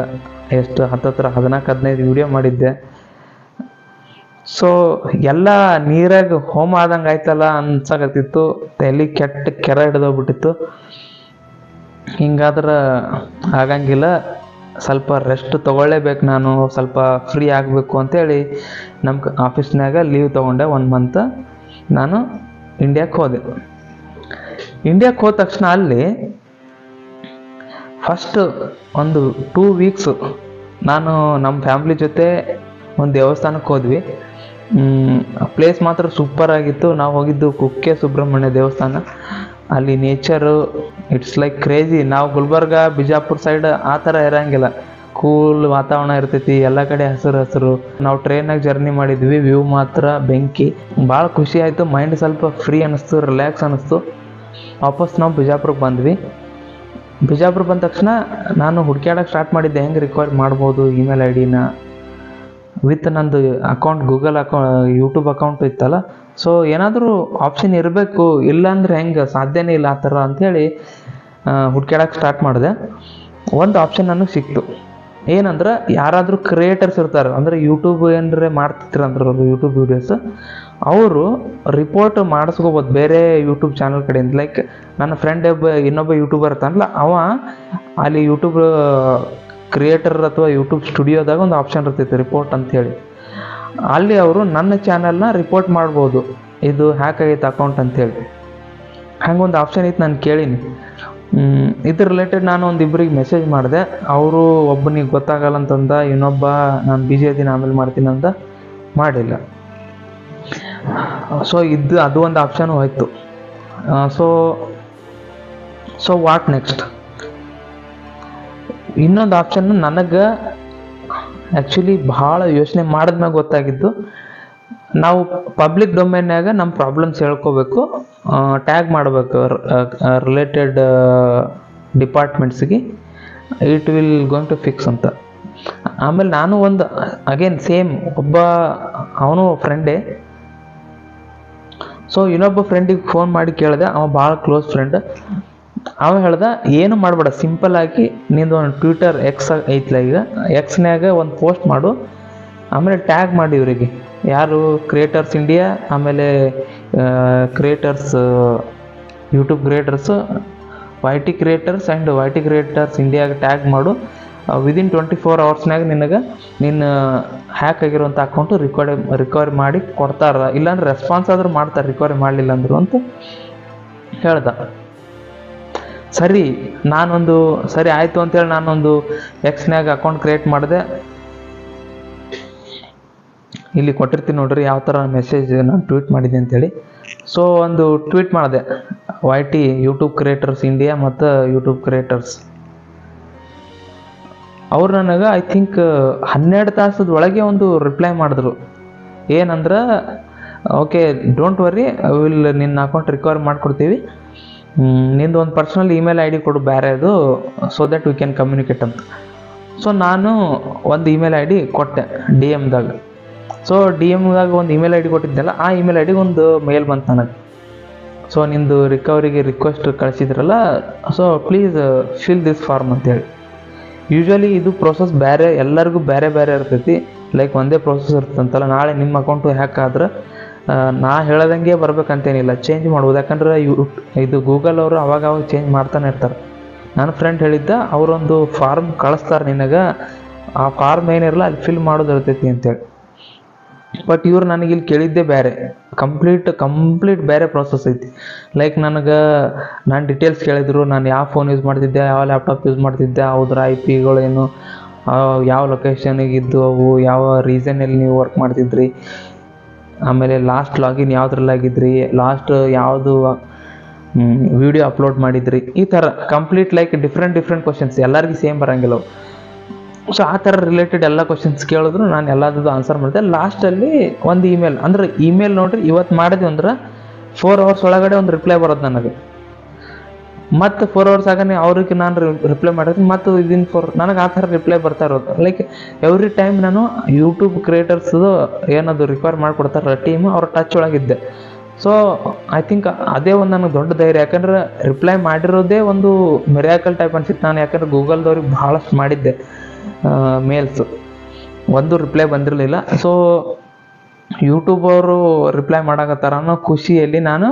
ಎಷ್ಟು ಹತ್ತತ್ರ ಹದಿನಾಲ್ಕು, ಹದಿನೈದು ವೀಡಿಯೋ ಮಾಡಿದ್ದೆ. ಸೊ ಎಲ್ಲ ನೀರಾಗ ಹೋಮ ಆದಂಗೆ ಆಯ್ತಲ್ಲ ಅನ್ಸಕತ್ತಿತ್ತು. ತಲೆ ಕೆಟ್ಟ ಕೆರೆ ಹಿಡ್ದೋಗ್ಬಿಟ್ಟಿತ್ತು. ಹಿಂಗಾದ್ರೆ ಆಗಂಗಿಲ್ಲ. ಸ್ವಲ್ಪ ರೆಸ್ಟ್ ತೊಗೊಳ್ಳೇಬೇಕು ನಾನು, ಸ್ವಲ್ಪ ಫ್ರೀ ಆಗಬೇಕು ಅಂತೇಳಿ ನಮ್ಮ ಆಫೀಸ್ನಾಗ ಲೀವ್ ತೊಗೊಂಡೆ ಒನ್ ಮಂತ್ ನಾನು ಇಂಡಿಯಾಕ್ಕೆ ಹೋದೆ. ಇಂಡಿಯಾಕ್ಕೆ ಹೋದ ತಕ್ಷಣ ಅಲ್ಲಿ ಫಸ್ಟ್ ಒಂದು ಟೂ ವೀಕ್ಸು ನಾನು ನಮ್ಮ ಫ್ಯಾಮ್ಲಿ ಜೊತೆ ಒಂದು ದೇವಸ್ಥಾನಕ್ಕೆ ಹೋದ್ವಿ. ಪ್ಲೇಸ್ ಮಾತ್ರ ಸೂಪರ್ ಆಗಿತ್ತು. ನಾವು ಹೋಗಿದ್ದು ಕುಕ್ಕೆ ಸುಬ್ರಹ್ಮಣ್ಯ ದೇವಸ್ಥಾನ. ಅಲ್ಲಿ ನೇಚರು ಇಟ್ಸ್ ಲೈಕ್ ಕ್ರೇಜಿ ನಾವು ಗುಲ್ಬರ್ಗ, ಬಿಜಾಪುರ ಸೈಡ್ ಆ ಥರ ಇರಂಗಿಲ್ಲ. ಕೂಲ್ ವಾತಾವರಣ ಇರ್ತೈತಿ, ಎಲ್ಲ ಕಡೆ ಹಸಿರು ಹಸಿರು. ನಾವು ಟ್ರೈನಾಗ ಜರ್ನಿ ಮಾಡಿದ್ವಿ ವ್ಯೂ ಮಾತ್ರ, ಬೆಂಕಿ. ಭಾಳ ಖುಷಿ ಆಯಿತು ಮೈಂಡ್ ಸ್ವಲ್ಪ ಫ್ರೀ ಅನ್ನಿಸ್ತು ರಿಲ್ಯಾಕ್ಸ್ ಅನ್ನಿಸ್ತು ವಾಪಸ್ ನಾವು ಬಿಜಾಪುರಕ್ಕೆ ಬಂದ್ವಿ. ಬಿಜಾಪುರ ಬಂದ ತಕ್ಷಣ ನಾನು ಹುಡ್ಕ್ಯಾಡಕ್ಕೆ ಸ್ಟಾರ್ಟ್ ಮಾಡಿದ್ದೆ, ಹೆಂಗೆ ರಿಕ್ವೈರ್ ಮಾಡ್ಬೋದು ಇಮೇಲ್ ಐ ಡಿನ ವಿತ್ ನಂದು ಅಕೌಂಟ್ ಗೂಗಲ್ ಅಕೌ ಯೂಟ್ಯೂಬ್ ಅಕೌಂಟ್ ಇತ್ತಲ್ಲ. ಸೊ ಏನಾದರೂ ಆಪ್ಷನ್ ಇರಬೇಕು, ಇಲ್ಲಾಂದ್ರೆ ಹೆಂಗೆ? ಸಾಧ್ಯನೇ ಇಲ್ಲ ಆ ಥರ ಅಂಥೇಳಿ ಹುಡ್ಕ್ಯಾಡಕ್ಕೆ ಸ್ಟಾರ್ಟ್ ಮಾಡಿದೆ. ಒಂದು ಆಪ್ಷನ್ ನನಗೆ ಸಿಕ್ತು. ಏನಂದ್ರೆ, ಯಾರಾದರೂ ಕ್ರಿಯೇಟರ್ಸ್ ಇರ್ತಾರೆ, ಅಂದರೆ ಯೂಟ್ಯೂಬ್ ಏನಾರೆ ಮಾಡ್ತಿರ್ತಾರೆ ಅಂದ್ರೆ ಅವರು ಯೂಟ್ಯೂಬ್ ವೀಡಿಯೋಸ್ ಅವರು ರಿಪೋರ್ಟ್ ಮಾಡಿಸ್ಕೋಬೋದು ಬೇರೆ ಯೂಟ್ಯೂಬ್ ಚಾನಲ್ ಕಡೆಯಿಂದ. ಲೈಕ್ ನನ್ನ ಫ್ರೆಂಡ್ ಒಬ್ಬ, ಇನ್ನೊಬ್ಬ ಯೂಟ್ಯೂಬರ್ ಇರ್ತಾನಲ್ಲ, ಅವ ಅಲ್ಲಿ ಯೂಟ್ಯೂಬ್ ಕ್ರಿಯೇಟರ್ ಅಥವಾ ಯೂಟ್ಯೂಬ್ ಸ್ಟುಡಿಯೋದಾಗ ಒಂದು ಆಪ್ಷನ್ ಇರ್ತೈತೆ ರಿಪೋರ್ಟ್ ಅಂಥೇಳಿ. ಅಲ್ಲಿ ಅವರು ನನ್ನ ಚಾನಲ್ನ ರಿಪೋರ್ಟ್ ಮಾಡ್ಬೋದು. ಇದು ಹ್ಯಾಕ್ ಆಗೈತೆ ಅಕೌಂಟ್ ಅಂತೇಳಿ ಒಂದು ಆಪ್ಷನ್ ಇತ್ತು ನಾನು ಕೇಳೀನಿ. ಇದ್ರ ರಿಲೇಟೆಡ್ ನಾನು ಒಂದು ಇಬ್ಬರಿಗೆ ಮೆಸೇಜ್ ಮಾಡಿದೆ. ಅವರು ಒಬ್ಬನಿಗೆ ಗೊತ್ತಾಗಲ್ಲ ಅಂತಂದ, ಇನ್ನೊಬ್ಬ ನಾನು ಬಿಜಿ ಇದ್ದೀನಿ ಆಮೇಲೆ ಮಾಡ್ತೀನಿ ಅಂತ ಮಾಡಿಲ್ಲ. ಸೊ ಇದು, ಅದು ಒಂದು ಆಪ್ಷನ್ ಹೋಯ್ತು. ಸೊ ಸೊ ವಾಟ್ ನೆಕ್ಸ್ಟ್ ಇನ್ನೊಂದು ಆಪ್ಷನ್ ನನಗೆ ಆ್ಯಕ್ಚುಲಿ ಭಾಳ ಯೋಚನೆ ಮಾಡಿದ್ಮ್ಯಾಗ ಗೊತ್ತಾಗಿದ್ದು, ನಾವು ಪಬ್ಲಿಕ್ ಡೊಮೇನ್ಯಾಗ ನಮ್ಮ ಪ್ರಾಬ್ಲಮ್ಸ್ ಹೇಳ್ಕೋಬೇಕು ಟ್ಯಾಗ್ ಮಾಡಬೇಕು related ಡಿಪಾರ್ಟ್ಮೆಂಟ್ಸ್ಗೆ it will going to fix ಅಂತ. ಆಮೇಲೆ ನಾನು ಒಂದು ಅಗೇನ್ ಸೇಮ್ ಒಬ್ಬ, ಅವನು ಫ್ರೆಂಡೇ ಸೊ ಇನ್ನೊಬ್ಬ ಫ್ರೆಂಡಿಗೆ ಫೋನ್ ಮಾಡಿ ಕೇಳಿದೆ, ಅವ ಭಾಳ ಕ್ಲೋಸ್ ಫ್ರೆಂಡ್ ಅವ ಹೇಳ್ದ, ಏನು ಮಾಡಬೇಡ ಸಿಂಪಲ್ ಆಗಿ ನಿಂದು ಒಂದು ಟ್ವಿಟರ್ ಎಕ್ಸ್ ಐತ್ಲ ಈಗ ಎಕ್ಸ್ನ್ಯಾಗ ಒಂದು ಪೋಸ್ಟ್ ಮಾಡು, ಆಮೇಲೆ ಟ್ಯಾಗ್ ಮಾಡಿ ಇವರಿಗೆ. ಯಾರು ಕ್ರಿಯೇಟರ್ಸ್ ಇಂಡಿಯಾ ಆಮೇಲೆ creators YouTube creators Y T creators and Y T creators ಇಂಡಿಯಾಗೆ ಟ್ಯಾಗ್ ಮಾಡು. ವಿದಿನ್ ಟ್ವೆಂಟಿ ಫೋರ್ ಅವರ್ಸ್ನಾಗ ನಿನಗೆ ನಿನ್ನ ಹ್ಯಾಕ್ ಆಗಿರುವಂಥ ಅಕೌಂಟು ರಿಕವರಿ ರಿಕವರಿ ಮಾಡಿ ಕೊಡ್ತಾರ. ಇಲ್ಲಾಂದ್ರೆ ರೆಸ್ಪಾನ್ಸ್ ಆದರೂ ಮಾಡ್ತಾರೆ ರಿಕವರಿ ಮಾಡಲಿಲ್ಲ ಅಂದರು ಅಂತ ಹೇಳ್ದ. ಸರಿ, ನಾನೊಂದು, ಸರಿ ಆಯಿತು ಅಂತೇಳಿ ನಾನೊಂದು ಎಕ್ಸ್ನ್ಯಾಗ ಅಕೌಂಟ್ ಕ್ರಿಯೇಟ್ ಮಾಡಿದೆ. ಇಲ್ಲಿ ಕೊಟ್ಟಿರ್ತೀನಿ ನೋಡ್ರಿ, ಯಾವ ಥರ ಮೆಸೇಜ್ ನಾನು ಟ್ವೀಟ್ ಮಾಡಿದೆ ಅಂತೇಳಿ. ಸೊ ಒಂದು ಟ್ವೀಟ್ ಮಾಡಿದೆ. Y T YouTube creators India ಮತ್ತು ಯೂಟ್ಯೂಬ್ ಕ್ರಿಯೇಟರ್ಸ್ ಅವ್ರು ನನಗೆ ಐ ಥಿಂಕ್ ಹನ್ನೆರಡು ತಾಸದ ಒಳಗೆ ಒಂದು ರಿಪ್ಲೈ ಮಾಡಿದ್ರು. ಏನಂದ್ರೆ ಓಕೆ ಡೋಂಟ್ ವರಿ ವಿಲ್ ನಿನ್ನ ಅಕೌಂಟ್ ರಿಕವರ್ ಮಾಡಿಕೊಡ್ತೀವಿ. ನಿಂದು ಒಂದು ಪರ್ಸ್ನಲ್ ಇಮೇಲ್ ಐ ಡಿ ಕೊಡು ಬೇರೆದು so that we can communicate ಅಂತ. ಸೊ ನಾನು ಒಂದು ಇಮೇಲ್ ಐ ಡಿ ಕೊಟ್ಟೆ ಡಿ ಎಮ್ದಾಗ ಸೊ ಡಿ ಎಮ್ದಾಗ ಒಂದು ಇಮೇಲ್ ಐ ಡಿ ಕೊಟ್ಟಿದ್ದೆಲ್ಲ ಆ ಇಮೇಲ್ ಐ ಡಿಗೆ ಒಂದು ಮೇಲ್ ಬಂತು ನನಗೆ. ಸೊ ನಿಂದು ರಿಕವರಿಗೆ request ಕಳಿಸಿದ್ರಲ್ಲ so please fill this form ಅಂತೇಳಿ ಯೂಶ್ವಲಿ ಇದು ಪ್ರೋಸೆಸ್ ಬೇರೆ ಎಲ್ಲರಿಗೂ ಬೇರೆ ಬೇರೆ ಇರ್ತೈತಿ. ಲೈಕ್ ಒಂದೇ ಪ್ರೋಸೆಸ್ ಇರ್ತಂತಲ್ಲ ನಾಳೆ ನಿಮ್ಮ ಅಕೌಂಟು ಹ್ಯಾಕ್ ಆದ್ರೆ ನಾ ಹೇಳ್ದಂಗೆ ಬರ್ಬೇಕಂತೇನಿಲ್ಲ ಚೇಂಜ್ ಮಾಡ್ಬೋದು. ಯಾಕಂದ್ರೆ ಇದು ಗೂಗಲ್ ಅವರು ಅವಾಗ ಅವಾಗ ಚೇಂಜ್ ಮಾಡ್ತಾನೆ ಇರ್ತಾರೆ. ನನ್ನ ಫ್ರೆಂಡ್ ಹೇಳಿದ್ದ, ಅವರೊಂದು ಫಾರ್ಮ್ ಕಳಿಸ್ತಾರೆ ನಿನಗೆ, ಆ ಫಾರ್ಮ್ ಏನಿರಲ್ಲ ಅಲ್ಲಿ ಫಿಲ್ ಮಾಡೋದು ಇರ್ತೈತಿ ಅಂತೇಳಿ. ಬಟ್ ಇವ್ರು ನನಗೆ ಇಲ್ಲಿ ಕೇಳಿದ್ದೇ ಬೇರೆ. ಕಂಪ್ಲೀಟ್ ಕಂಪ್ಲೀಟ್ ಬೇರೆ ಪ್ರೋಸೆಸ್ ಐತಿ. ಲೈಕ್ ನನಗೆ, ನಾನು ಡೀಟೇಲ್ಸ್ ಕೇಳಿದ್ರು, ನಾನು ಯಾವ ಫೋನ್ ಯೂಸ್ ಮಾಡ್ತಿದ್ದೆ, ಯಾವ ಲ್ಯಾಪ್ಟಾಪ್ ಯೂಸ್ ಮಾಡ್ತಿದ್ದೆ ಅವ್ರ ಐ ಪಿಗಳೇನು ಯಾವ ಲೊಕೇಶನಿಗೆ ಇದ್ದು, ಅವು, ಯಾವ ರೀಸನಲ್ಲಿ ನೀವು ವರ್ಕ್ ಮಾಡ್ತಿದ್ರಿ. ಆಮೇಲೆ ಲಾಸ್ಟ್ ಲಾಗಿನ್ ಯಾವುದ್ರಲ್ಲಾಗಿದ್ರಿ ಲಾಸ್ಟ್ ಯಾವುದು ವಿಡಿಯೋ ಅಪ್ಲೋಡ್ ಮಾಡಿದ್ರಿ? ಈ ಥರ complete like different different questions ಎಲ್ಲರಿಗೂ ಸೇಮ್ ಬರಂಗಿಲ್ಲ ಸೊ ಆ ಥರ ರಿಲೇಟೆಡ್ ಎಲ್ಲ ಕ್ವಶನ್ಸ್ ಕೇಳಿದ್ರು, ನಾನು ಎಲ್ಲದದ್ದು ಆನ್ಸರ್ ಮಾಡಿದೆ. ಲಾಸ್ಟಲ್ಲಿ ಒಂದು ಇಮೇಲ್ ಅಂದ್ರೆ ಇಮೇಲ್ ನೋಡ್ರಿ ಇವತ್ತು ಮಾಡಿದ್ವಿ ಅಂದ್ರೆ ಫೋರ್ ಅವರ್ಸ್ ಒಳಗಡೆ ಒಂದು ರಿಪ್ಲೈ ಬರೋದು ನನಗೆ. ಮತ್ತು ಫೋರ್ ಅವರ್ಸ್ ಆಗನೆ ಅವ್ರಿಗೆ ನಾನು ರಿಪ್ಲೈ ಮಾಡಿದ್ರೆ ಮತ್ತು ವಿದಿನ್ ಫೋರ್ ನನಗೆ ಆ ಥರ ರಿಪ್ಲೈ ಬರ್ತಾ ಇರೋದು ಲೈಕ್ ಎವ್ರಿ ಟೈಮ್ ನಾನು ಯೂಟ್ಯೂಬ್ ಕ್ರಿಯೇಟರ್ಸ್ದು ಏನದು ರಿಕ್ವೈರ್ ಮಾಡಿಕೊಡ್ತಾರಲ್ಲ ಟೀಮ್ ಅವ್ರ ಟಚ್ ಒಳಗಿದ್ದೆ. ಸೊ ಐ ಥಿಂಕ್ ಅದೇ ಒಂದು ನನಗೆ ದೊಡ್ಡ ಧೈರ್ಯ. ಯಾಕಂದ್ರೆ ರಿಪ್ಲೈ ಮಾಡಿರೋದೇ ಒಂದು ಮೆರ್ಯಾಕಲ್ ಟೈಪ್ ಅನ್ಸಿತ್ತು ನಾನು. ಯಾಕಂದ್ರೆ ಗೂಗಲ್ದವ್ರಿಗೆ ಭಾಳಷ್ಟು ಮಾಡಿದ್ದೆ ಮೇಲ್ಸು ಒಂದು ರಿಪ್ಲೈ ಬಂದಿರಲಿಲ್ಲ. ಸೊ ಯೂಟ್ಯೂಬ್ ಅವರು ರಿಪ್ಲೈ ಮಾಡಕತ್ತಾರ ಅನ್ನೋ ಖುಷಿಯಲ್ಲಿ ನಾನು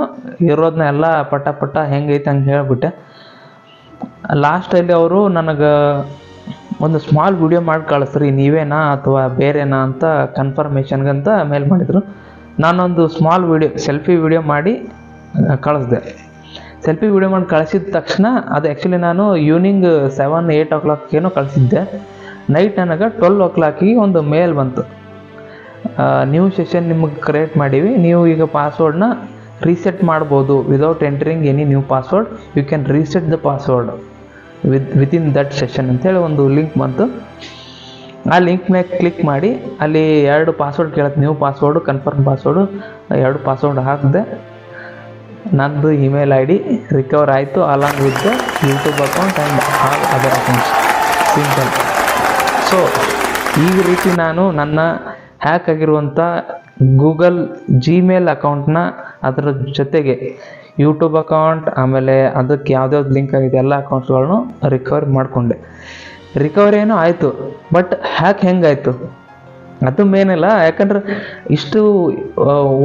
ಇರೋದನ್ನ ಎಲ್ಲ ಪಟ ಪಟ ಹೆಂಗೈತೆ ಹಂಗೆ ಹೇಳಿಬಿಟ್ಟೆ. ಲಾಸ್ಟಲ್ಲಿ ಅವರು ನನಗೆ ಒಂದು ಸ್ಮಾಲ್ ವಿಡಿಯೋ ಮಾಡಿ ಕಳಿಸ್ರಿ, ನೀವೇನಾ ಅಥವಾ ಬೇರೆನಾ ಅಂತ ಕನ್ಫರ್ಮೇಷನ್ಗಂತ ಮೇಲ್ ಮಾಡಿದರು. ನಾನೊಂದು ಸ್ಮಾಲ್ ವಿಡಿಯೋ ಸೆಲ್ಫಿ ವಿಡಿಯೋ ಮಾಡಿ ಕಳಿಸ್ದೆ. ಸೆಲ್ಫಿ ವಿಡಿಯೋ ಮಾಡಿ ಕಳಿಸಿದ ತಕ್ಷಣ ಅದು ಆ್ಯಕ್ಚುಲಿ ನಾನು ಈವ್ನಿಂಗ್ ಸೆವೆನ್ ಏಯ್ಟ್ ಓ ಏನೋ ಕಳಿಸಿದ್ದೆ. ನೈಟ್ ನನಗೆ ಟ್ವೆಲ್ ಓ ಕ್ಲಾಕಿಗೆ ಒಂದು ಮೇಲ್ ಬಂತು. ನ್ಯೂ ಸೆಷನ್ ನಿಮಗೆ ಕ್ರಿಯೇಟ್ ಮಾಡೀವಿ. ನೀವು ಈಗ ಪಾಸ್ವರ್ಡ್ನ ರೀಸೆಟ್ ಮಾಡ್ಬೋದು. Without entering any new password you can reset the password with within that session ಅಂತೇಳಿ ಒಂದು ಲಿಂಕ್ ಬಂತು. ಆ ಲಿಂಕ್ ಮೇಲೆ ಕ್ಲಿಕ್ ಮಾಡಿ, ಅಲ್ಲಿ ಎರಡು ಪಾಸ್ವರ್ಡ್ ಕೇಳುತ್ತೆ. ನ್ಯೂ ಪಾಸ್ವರ್ಡು ಕನ್ಫರ್ಮ್ ಪಾಸ್ವರ್ಡು ಎರಡು ಪಾಸ್ವರ್ಡ್ ಹಾಕಿದೆ. ನಂದು ಇಮೇಲ್ ಐ ಡಿ ರಿಕವರ್ ಆಯಿತು along with the YouTube account and all other accounts simple so ಈ ರೀತಿ ನಾನು ನನ್ನ ಹ್ಯಾಕ್ ಆಗಿರುವಂಥ ಗೂಗಲ್ ಜಿಮೇಲ್ ಅಕೌಂಟ್ನ ಅದರ ಜೊತೆಗೆ ಯೂಟ್ಯೂಬ್ ಅಕೌಂಟ್ ಆಮೇಲೆ ಅದಕ್ಕೆ ಯಾವ್ದ್ಯಾವ್ದು ಲಿಂಕ್ ಆಗಿದೆ ಎಲ್ಲ ಅಕೌಂಟ್ಸ್ಗಳನ್ನು ರಿಕವರ್ ಮಾಡಿಕೊಂಡೆ. ರಿಕವರಿ ಏನೋ ಆಯಿತು ಬಟ್ ಹ್ಯಾಕ್ ಹೆಂಗಾಯಿತು? ಅದು ಮೇನಿಲ್ಲ ಯಾಕಂದ್ರೆ ಇಷ್ಟು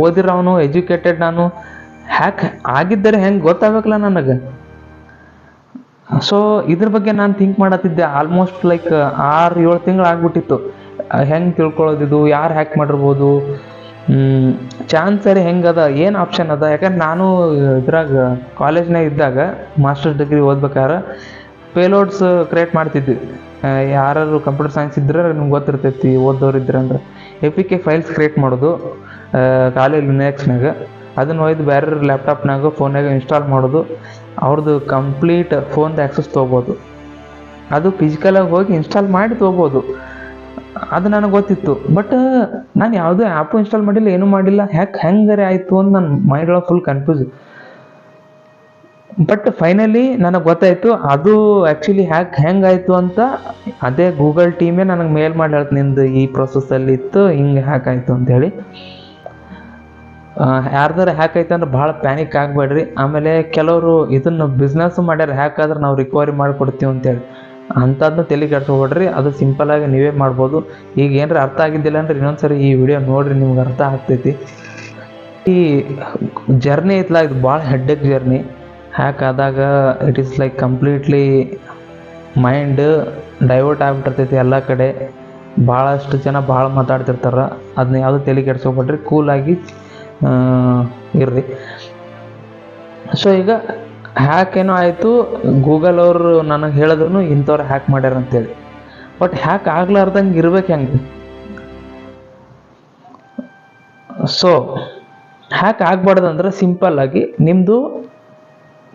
ಓದಿರೋನು ಎಜುಕೇಟೆಡ್ ನಾನು ಹ್ಯಾಕ್ ಆಗಿದ್ದರೆ ಹೆಂಗೆ ಗೊತ್ತಾಗಬೇಕಲ್ಲ ನನಗೆ? ಸೊ ಇದ್ರ ಬಗ್ಗೆ ನಾನು ಥಿಂಕ್ ಮಾಡತ್ತಿದ್ದೆ ಆಲ್ಮೋಸ್ಟ್ ಲೈಕ್ ಆರು ಏಳು ತಿಂಗಳು ಆಗ್ಬಿಟ್ಟಿತ್ತು. ಹೆಂಗೆ ಇದು ಯಾರು ಹ್ಯಾಕ್ ಮಾಡಿರ್ಬೋದು? ಚಾನ್ಸರಿ ಹೆಂಗದ, ಏನು ಆಪ್ಷನ್ ಅದ? ಯಾಕಂದ್ರೆ ನಾನು ಇದ್ರಾಗ ಕಾಲೇಜ್ನಾಗ ಇದ್ದಾಗ ಮಾಸ್ಟರ್ಸ್ ಡಿಗ್ರಿ ಓದ್ಬೇಕಾದ್ರೆ ಪೇಲೋಡ್ಸ್ ಕ್ರಿಯೇಟ್ ಮಾಡ್ತಿದ್ವಿ. ಯಾರು ಕಂಪ್ಯೂಟರ್ ಸೈನ್ಸ್ ಇದ್ರೆ ನಿಮ್ಗೆ ಗೊತ್ತಿರ್ತೈತಿ ಓದೋರು ಇದ್ರೆ ಅಂದ್ರೆ A P K files create ಮಾಡೋದು ಕಾಲೇಜ್ ಲಿನೆಕ್ಸ್ನಾಗ ಅದನ್ನ ಒಯ್ದು ಬೇರೆ ಲ್ಯಾಪ್ಟಾಪ್ನಾಗ ಫೋನ್ಯಾಗ ಇನ್ಸ್ಟಾಲ್ ಮಾಡೋದು ಅವ್ರದ್ದು ಕಂಪ್ಲೀಟ್ ಫೋನ್ದು ಆ್ಯಕ್ಸಸ್ ತೊಗೋಬೋದು. ಅದು ಫಿಸಿಕಲಾಗಿ ಹೋಗಿ ಇನ್ಸ್ಟಾಲ್ ಮಾಡಿ ತೊಗೋಬೋದು. ಅದು ನನಗೆ ಗೊತ್ತಿತ್ತು. ಬಟ್ ನಾನು ಯಾವುದೇ ಆ್ಯಪು ಇನ್ಸ್ಟಾಲ್ ಮಾಡಿಲ್ಲ, ಏನೂ ಮಾಡಿಲ್ಲ. ಹ್ಯಾಕ್ ಹೆಂಗಾರೆ ಆಯಿತು ಅಂತ ನನ್ನ ಮೈಂಡ್ ಒಳಗೆ ಫುಲ್ ಕನ್ಫ್ಯೂಸ್ ಬಟ್ ಫೈನಲಿ ನನಗೆ ಗೊತ್ತಾಯಿತು, ಅದು ಆ್ಯಕ್ಚುಲಿ ಹ್ಯಾಕ್ ಹೆಂಗಾಯಿತು ಅಂತ ಅದೇ ಗೂಗಲ್ ಟೀಮೇ ನನಗೆ ಮೇಲ್ ಮಾಡಿ ಹೇಳ್ತು, ನಿಂದು ಈ ಪ್ರೊಸೆಸ್ಸಲ್ಲಿ ಇತ್ತು, ಹಿಂಗೆ ಹ್ಯಾಕ್ ಆಯಿತು ಅಂತೇಳಿ ಯಾರ್ದಾರ ಹ್ಯಾಕ್ ಆಯ್ತು ಅಂದ್ರೆ ಭಾಳ ಪ್ಯಾನಿಕ್ ಆಗಬೇಡ್ರಿ. ಆಮೇಲೆ ಕೆಲವರು ಇದನ್ನು ಬಿಸ್ನೆಸ್ ಮಾಡ್ಯಾರ ಹ್ಯಾಕ್ ಆದ್ರೆ ನಾವು ರಿಕವರಿ ಮಾಡಿಕೊಡ್ತೀವಿ ಅಂತೇಳಿ ಅಂಥದ್ದನ್ನ ತಲೆ ಕೆಡ್ಸ್ಕೊಬೇಡ್ರಿ. ಅದು ಸಿಂಪಲಾಗಿ ನೀವೇ ಮಾಡ್ಬೋದು. ಈಗ ಏನಾರ ಅರ್ಥ ಆಗಿದ್ದಿಲ್ಲ ಅಂದ್ರೆ ಇನ್ನೊಂದ್ಸರಿ ಈ ವಿಡಿಯೋ ನೋಡ್ರಿ, ನಿಮ್ಗೆ ಅರ್ಥ ಆಗ್ತೈತಿ. ಈ ಜರ್ನಿ ಐತ್ಲ, ಇದು ಭಾಳ ಹೆಡ್ಡೆಕ್ ಜರ್ನಿ ಹ್ಯಾಕ್ ಆದಾಗ it is like completely mind divert ಆಗ್ಬಿಟ್ಟಿರ್ತೈತಿ ಎಲ್ಲ ಕಡೆ. ಭಾಳಷ್ಟು ಜನ ಭಾಳ ಮಾತಾಡ್ತಿರ್ತಾರೆ. ಅದನ್ನ ಯಾವುದು ತಲೆ ಕೆಡ್ಸ್ಕೊಬೇಡ್ರಿ ಕೂಲಾಗಿ ಇರ್ರಿ. ಸೊ ಈಗ ಹ್ಯಾಕ್ ಏನೋ ಆಯಿತು ಗೂಗಲ್ ಅವರು ನನಗೆ ಹೇಳಿದ್ರು ಇಂಥವ್ರು ಹ್ಯಾಕ್ ಮಾಡ್ಯಾರ ಅಂತೇಳಿ. ಬಟ್ ಹ್ಯಾಕ್ ಆಗ್ಲಾರ್ದಂಗೆ ಇರ್ಬೇಕು ಹೆಂಗೆ ಸೊ ಹ್ಯಾಕ್ ಆಗ್ಬಾರ್ದಂದ್ರೆ ಸಿಂಪಲ್ ಆಗಿ ನಿಮ್ಮದು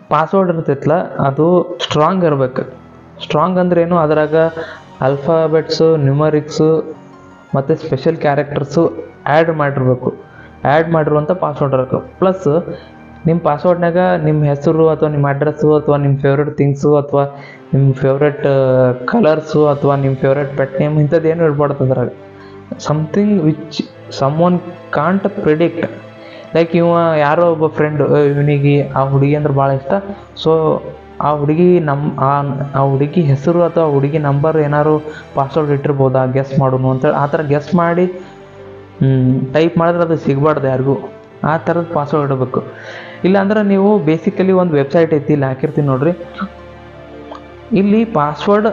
ಪಾಸ್ವರ್ಡ್ ಇರ್ತೈತಲ್ಲ ಅದು ಸ್ಟ್ರಾಂಗ್ ಇರ್ಬೇಕು. ಸ್ಟ್ರಾಂಗ್ ಅಂದ್ರೆ ಏನು? ಅದ್ರಾಗ ಅಲ್ಫಾಬೆಟ್ಸು ನ್ಯೂಮರಿಕ್ಸು ಮತ್ತು ಸ್ಪೆಷಲ್ ಕ್ಯಾರೆಕ್ಟರ್ಸು ಆ್ಯಡ್ ಮಾಡಿರ್ಬೇಕು. ಆ್ಯಡ್ ಮಾಡಿರುವಂಥ ಪಾಸ್ವರ್ಡ್ ಇರಬೇಕು. ಪ್ಲಸ್ ನಿಮ್ಮ ಪಾಸ್ವರ್ಡ್ನಾಗ ನಿಮ್ಮ ಹೆಸರು ಅಥವಾ ನಿಮ್ಮ ಅಡ್ರೆಸ್ಸು ಅಥವಾ ನಿಮ್ಮ ಫೇವ್ರೆಟ್ ಥಿಂಗ್ಸು ಅಥವಾ ನಿಮ್ಮ ಫೇವ್ರೆಟ್ ಕಲರ್ಸು ಅಥವಾ ನಿಮ್ಮ ಫೇವ್ರೆಟ್ ಪೆಟ್ ನೇಮ್ ಇಂಥದ್ದು ಏನು ಇರ್ಬಾರ್ದು ಅದ್ರಾಗ. Something which some one can't predict like ಇವ ಯಾರೋ ಒಬ್ಬ ಫ್ರೆಂಡ್ ಇವನಿಗೆ ಆ ಹುಡುಗಿ ಅಂದ್ರೆ ಭಾಳ ಇಷ್ಟ. ಸೊ ಆ ಹುಡುಗಿ ನಮ್ಮ ಆ ಹುಡುಗಿ ಹೆಸರು ಅಥವಾ ಹುಡುಗಿ ನಂಬರ್ ಏನಾದ್ರು ಪಾಸ್ವರ್ಡ್ ಇಟ್ಟಿರ್ಬೋದಾ? ಗೆಸ್ ಮಾಡೋನು ಅಂತೇಳಿ ಆ ಥರ ಗೆಸ್ ಮಾಡಿ ಟೈಪ್ ಮಾಡಿದ್ರೆ ಅದು ಸಿಗಬಾರ್ದು ಯಾರಿಗೂ. ಆ ಥರದ ಪಾಸ್ವರ್ಡ್ ಇಡಬೇಕು. ಇಲ್ಲಾಂದ್ರೆ ನೀವು ಬೇಸಿಕಲಿ ಒಂದು ವೆಬ್ಸೈಟ್ ಐತಿ, ಇಲ್ಲಿ ಹಾಕಿರ್ತೀನಿ ನೋಡ್ರಿ. ಇಲ್ಲಿ ಪಾಸ್ವರ್ಡ್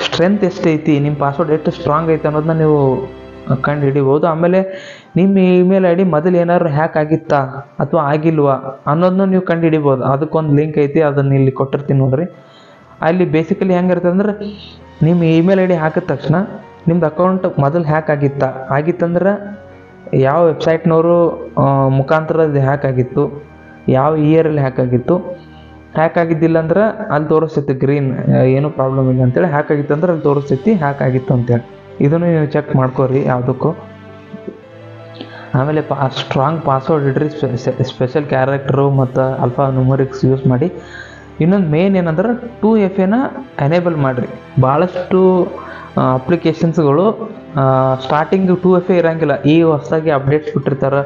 ಸ್ಟ್ರೆಂತ್ ಎಷ್ಟೈತಿ ನಿಮ್ಮ ಪಾಸ್ವರ್ಡ್ ಎಷ್ಟು ಸ್ಟ್ರಾಂಗ್ ಐತೆ ಅನ್ನೋದನ್ನ ನೀವು ಕಂಡು ಹಿಡಿಬೋದು. ಆಮೇಲೆ ನಿಮ್ಮ ಇಮೇಲ್ ಐ ಡಿ ಮೊದಲು ಏನಾದ್ರು ಹ್ಯಾಕ್ ಆಗಿತ್ತಾ ಅಥವಾ ಆಗಿಲ್ವಾ ಅನ್ನೋದನ್ನ ನೀವು ಕಂಡು ಹಿಡಿಬೋದು. ಅದಕ್ಕೊಂದು ಲಿಂಕ್ ಐತಿ, ಅದನ್ನು ಇಲ್ಲಿ ಕೊಟ್ಟಿರ್ತೀನಿ ನೋಡ್ರಿ. ಅಲ್ಲಿ ಬೇಸಿಕಲಿ ಹೆಂಗಿರುತ್ತೆ ಅಂದ್ರೆ, ನಿಮ್ಮ ಇಮೇಲ್ ಐ ಡಿ ಹಾಕಿದ ತಕ್ಷಣ ನಿಮ್ದು ಅಕೌಂಟ್ ಮೊದಲು ಹ್ಯಾಕ್ ಆಗಿತ್ತಾ, ಆಗಿತ್ತಂದ್ರೆ ಯಾವ ವೆಬ್ಸೈಟ್ನವರು ಮುಖಾಂತರ ಇದು ಹ್ಯಾಕ್ ಆಗಿತ್ತು, ಯಾವ ಇಯರಲ್ಲಿ ಹ್ಯಾಕ್ ಆಗಿತ್ತು ಹ್ಯಾಕ್ ಆಗಿದ್ದಿಲ್ಲ ಅಂದ್ರೆ ಅಲ್ಲಿ ತೋರಿಸ್ತೈತಿ ಗ್ರೀನ್ ಏನೂ ಪ್ರಾಬ್ಲಮ್ ಇಲ್ಲ ಅಂತೇಳಿ ಹ್ಯಾಕ್ ಆಗಿತ್ತು ಅಂದ್ರೆ ಅಲ್ಲಿ ತೋರಿಸ್ತೈತಿ ಹ್ಯಾಕ್ ಆಗಿತ್ತು ಅಂತೇಳಿ. ಇದನ್ನು ನೀವು ಚೆಕ್ ಮಾಡ್ಕೋರಿ ಯಾವುದಕ್ಕೂ. ಆಮೇಲೆ ಪಾ ಸ್ಟ್ರಾಂಗ್ ಪಾಸ್ವರ್ಡ್ ಇಡ್ರಿ ಸ್ಪೆಷಲ್ ಕ್ಯಾರೆಕ್ಟ್ರು ಮತ್ತು ಅಲ್ಫಾ ನ್ಯೂಮರಿಕ್ಸ್ ಯೂಸ್ ಮಾಡಿ. ಇನ್ನೊಂದು ಮೇನ್ ಏನಂದ್ರೆ ಟೂ ಎಫ್ ಎನ ಎನೇಬಲ್ ಮಾಡಿರಿ. ಭಾಳಷ್ಟು ಅಪ್ಲಿಕೇಶನ್ಸ್ಗಳು ಸ್ಟಾರ್ಟಿಂಗ್ ಟೂ ಎಫ್ ಎ ಇರೋಂಗಿಲ್ಲ. ಈ ಹೊಸದಾಗಿ ಅಪ್ಡೇಟ್ಸ್ ಬಿಟ್ಟಿರ್ತಾರೆ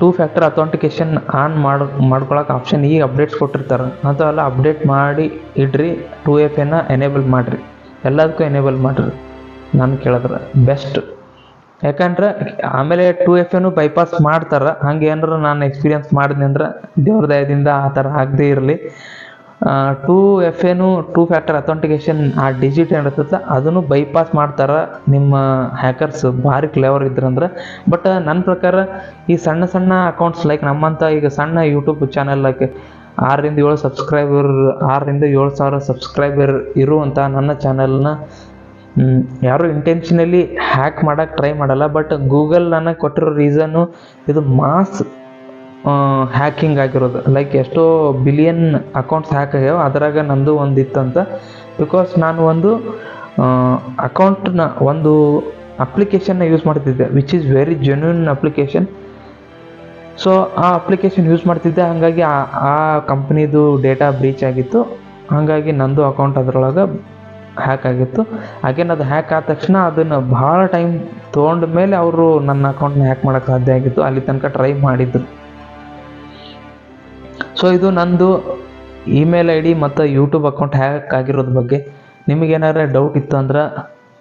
ಟೂ ಫ್ಯಾಕ್ಟರ್ ಅಥೆಂಟಿಕೇಶನ್ ಆನ್ ಮಾಡಿ ಮಾಡ್ಕೊಳಕ್ಕೆ ಆಪ್ಷನ್ ಈಗ ಅಪ್ಡೇಟ್ಸ್ ಕೊಟ್ಟಿರ್ತಾರೆ. ಅಂಥವೆಲ್ಲ ಅಪ್ಡೇಟ್ ಮಾಡಿ ಇಡ್ರಿ. ಟೂ ಎಫ್ ಎನ ಎನೇಬಲ್ ಮಾಡಿರಿ. ಎಲ್ಲದಕ್ಕೂ ಎನೇಬಲ್ ಮಾಡಿರಿ. ನಾನು ಕೇಳಿದ್ರೆ. ಬೆಸ್ಟ್ ಯಾಕಂದ್ರೆ ಆಮೇಲೆ ಟೂ ಎಫ್ ಎನು ಬೈಪಾಸ್ ಮಾಡ್ತಾರೆ. ಹಂಗೆ ಏನಾರ ನಾನು ಎಕ್ಸ್ಪೀರಿಯನ್ಸ್ ಮಾಡಿದ್ನಿ ಅಂದ್ರೆ ದೇವ್ರ ದಯದಿಂದ ಆ ಥರ ಆಗದೇ ಇರಲಿ. ಟೂ ಎಫ್ ಎನು ಟೂ ಫ್ಯಾಕ್ಟರ್ ಅಥೆಂಟಿಕೇಶನ್ ಆ ಡಿಜಿಟ್ ಏನಿರ್ತೈತೆ ಅದನ್ನು ಬೈಪಾಸ್ ಮಾಡ್ತಾರೆ ನಿಮ್ಮ ಹ್ಯಾಕರ್ಸ್ ಭಾರಿ ಕ್ಲೇವರ್ ಇದ್ರಂದ್ರೆ ಬಟ್ ನನ್ನ ಪ್ರಕಾರ ಈ ಸಣ್ಣ ಸಣ್ಣ ಅಕೌಂಟ್ಸ್ ಲೈಕ್ ನಮ್ಮಂಥ ಈಗ ಸಣ್ಣ ಯೂಟ್ಯೂಬ್ ಚಾನಲ್ ಲೈಕ್ ಆರರಿಂದ ಏಳು ಸಬ್ಸ್ಕ್ರೈಬರ್ ಆರರಿಂದ ಏಳು ಸಾವಿರ ಸಬ್ಸ್ಕ್ರೈಬರ್ ಇರುವಂಥ ನನ್ನ ಚಾನಲ್ನ ಯಾರು ಇಂಟೆನ್ಷನಲಿ ಹ್ಯಾಕ್ ಮಾಡೋಕ್ಕೆ ಟ್ರೈ ಮಾಡಲ್ಲ. ಬಟ್ ಗೂಗಲ್ ನನಗೆ ಕೊಟ್ಟಿರೋ ರೀಸನ್ನು ಇದು ಮಾಸ್ ಹ್ಯಾಕಿಂಗ್ ಆಗಿರೋದು. ಲೈಕ್ ಎಷ್ಟೋ ಬಿಲಿಯನ್ ಅಕೌಂಟ್ಸ್ ಹ್ಯಾಕ್ ಆಗ್ಯಾವ. ಅದರಾಗ ನಂದು ಒಂದು ಇತ್ತಂತ. ಬಿಕಾಸ್ ನಾನು ಒಂದು ಅಕೌಂಟ್ನ ಒಂದು ಅಪ್ಲಿಕೇಶನ್ನ ಯೂಸ್ ಮಾಡ್ತಿದ್ದೆ. Which is very genuine application so ಆ ಅಪ್ಲಿಕೇಶನ್ ಯೂಸ್ ಮಾಡ್ತಿದ್ದೆ. ಹಾಗಾಗಿ ಆ ಆ ಕಂಪ್ನಿದು ಡೇಟಾ ಬ್ರೀಚ್ ಆಗಿತ್ತು. ಹಾಗಾಗಿ ನಂದು ಅಕೌಂಟ್ ಅದರೊಳಗೆ ಹ್ಯಾಕ್ ಆಗಿತ್ತು. ಅಗೇನ್ ಅದು ಹ್ಯಾಕ್ ಆದ ತಕ್ಷಣ ಅದನ್ನು ಭಾಳ ಟೈಮ್ ತೊಗೊಂಡ ಮೇಲೆ ಅವರು ನನ್ನ ಅಕೌಂಟ್ನ ಹ್ಯಾಕ್ ಮಾಡೋಕ್ಕೆ ಸಾಧ್ಯ ಆಗಿತ್ತು. ಅಲ್ಲಿ ತನಕ ಟ್ರೈ ಮಾಡಿದ್ರು. ಸೊ ಇದು ನಂದು ಇಮೇಲ್ ಐ ಡಿ ಮತ್ತು ಯೂಟ್ಯೂಬ್ ಅಕೌಂಟ್ ಹ್ಯಾಕ್ ಆಗಿರೋದ್ರ ಬಗ್ಗೆ ನಿಮಗೇನಾರ ಡೌಟ್ ಇತ್ತು ಅಂದ್ರೆ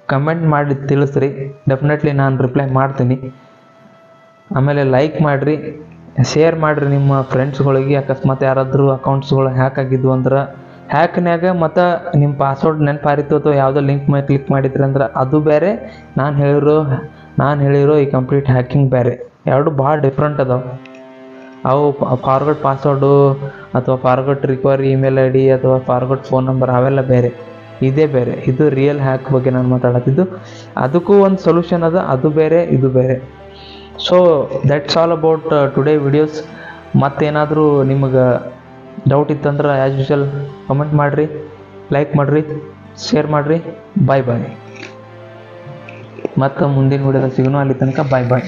ಕಮೆಂಟ್ ಮಾಡಿ ತಿಳಿಸ್ರಿ. ಡೆಫಿನೆಟ್ಲಿ ನಾನು ರಿಪ್ಲೈ ಮಾಡ್ತೀನಿ. ಆಮೇಲೆ ಲೈಕ್ ಮಾಡಿರಿ ಶೇರ್ ಮಾಡಿರಿ ನಿಮ್ಮ ಫ್ರೆಂಡ್ಸ್ಗಳಿಗೆ ಅಕಸ್ಮಾತ್ ಯಾರಾದರೂ ಅಕೌಂಟ್ಸ್ಗಳು ಹ್ಯಾಕ್ ಆಗಿದ್ವು ಅಂದ್ರೆ ಹ್ಯಾಕ್ನ್ಯಾಗ ಮತ್ತು ನಿಮ್ಮ ಪಾಸ್ವರ್ಡ್ ನೆನಪಾರಿತ್ತು ಅಥವಾ ಯಾವುದೋ ಲಿಂಕ್ ಮೇಲೆ ಕ್ಲಿಕ್ ಮಾಡಿದ್ರಿ ಅಂದ್ರೆ ಅದು ಬೇರೆ. ನಾನು ಹೇಳಿರೋ ನಾನು ಹೇಳಿರೋ ಈ ಕಂಪ್ಲೀಟ್ ಹ್ಯಾಕಿಂಗ್ ಬೇರೆ. ಎರಡು ಭಾಳ ಡಿಫ್ರೆಂಟ್ ಅದಾವೆ. ಅವು ಫಾರ್ವರ್ಡ್ ಪಾಸ್ವರ್ಡು ಅಥವಾ forward recovery email I D ಅಥವಾ ಫಾರ್ವರ್ಡ್ ಫೋನ್ ನಂಬರ್ ಅವೆಲ್ಲ ಬೇರೆ. ಇದೇ ಬೇರೆ. ಇದು ರಿಯಲ್ ಹ್ಯಾಕ್ ಬಗ್ಗೆ ನಾನು ಮಾತಾಡತ್ತಿದ್ದು. ಅದಕ್ಕೂ ಒಂದು ಸೊಲ್ಯೂಷನ್ ಅದ, ಅದು ಬೇರೆ, ಇದು ಬೇರೆ. So that's all about today videos ಮತ್ತೇನಾದರೂ ನಿಮಗೆ ಡೌಟ್ ಇತ್ತಂದ್ರೆ ಆ್ಯಸ್ ಯೂಶಲ್ ಕಮೆಂಟ್ ಮಾಡಿರಿ ಲೈಕ್ ಮಾಡಿರಿ ಶೇರ್ ಮಾಡಿರಿ. ಬಾಯ್ ಬಾಯ್ ಮತ್ತು ಮುಂದಿನ ವಿಡಿಯೋದಾಗ ಸಿಗೋಣ ಅಲ್ಲಿ ತನಕ ಬಾಯ್ ಬಾಯ್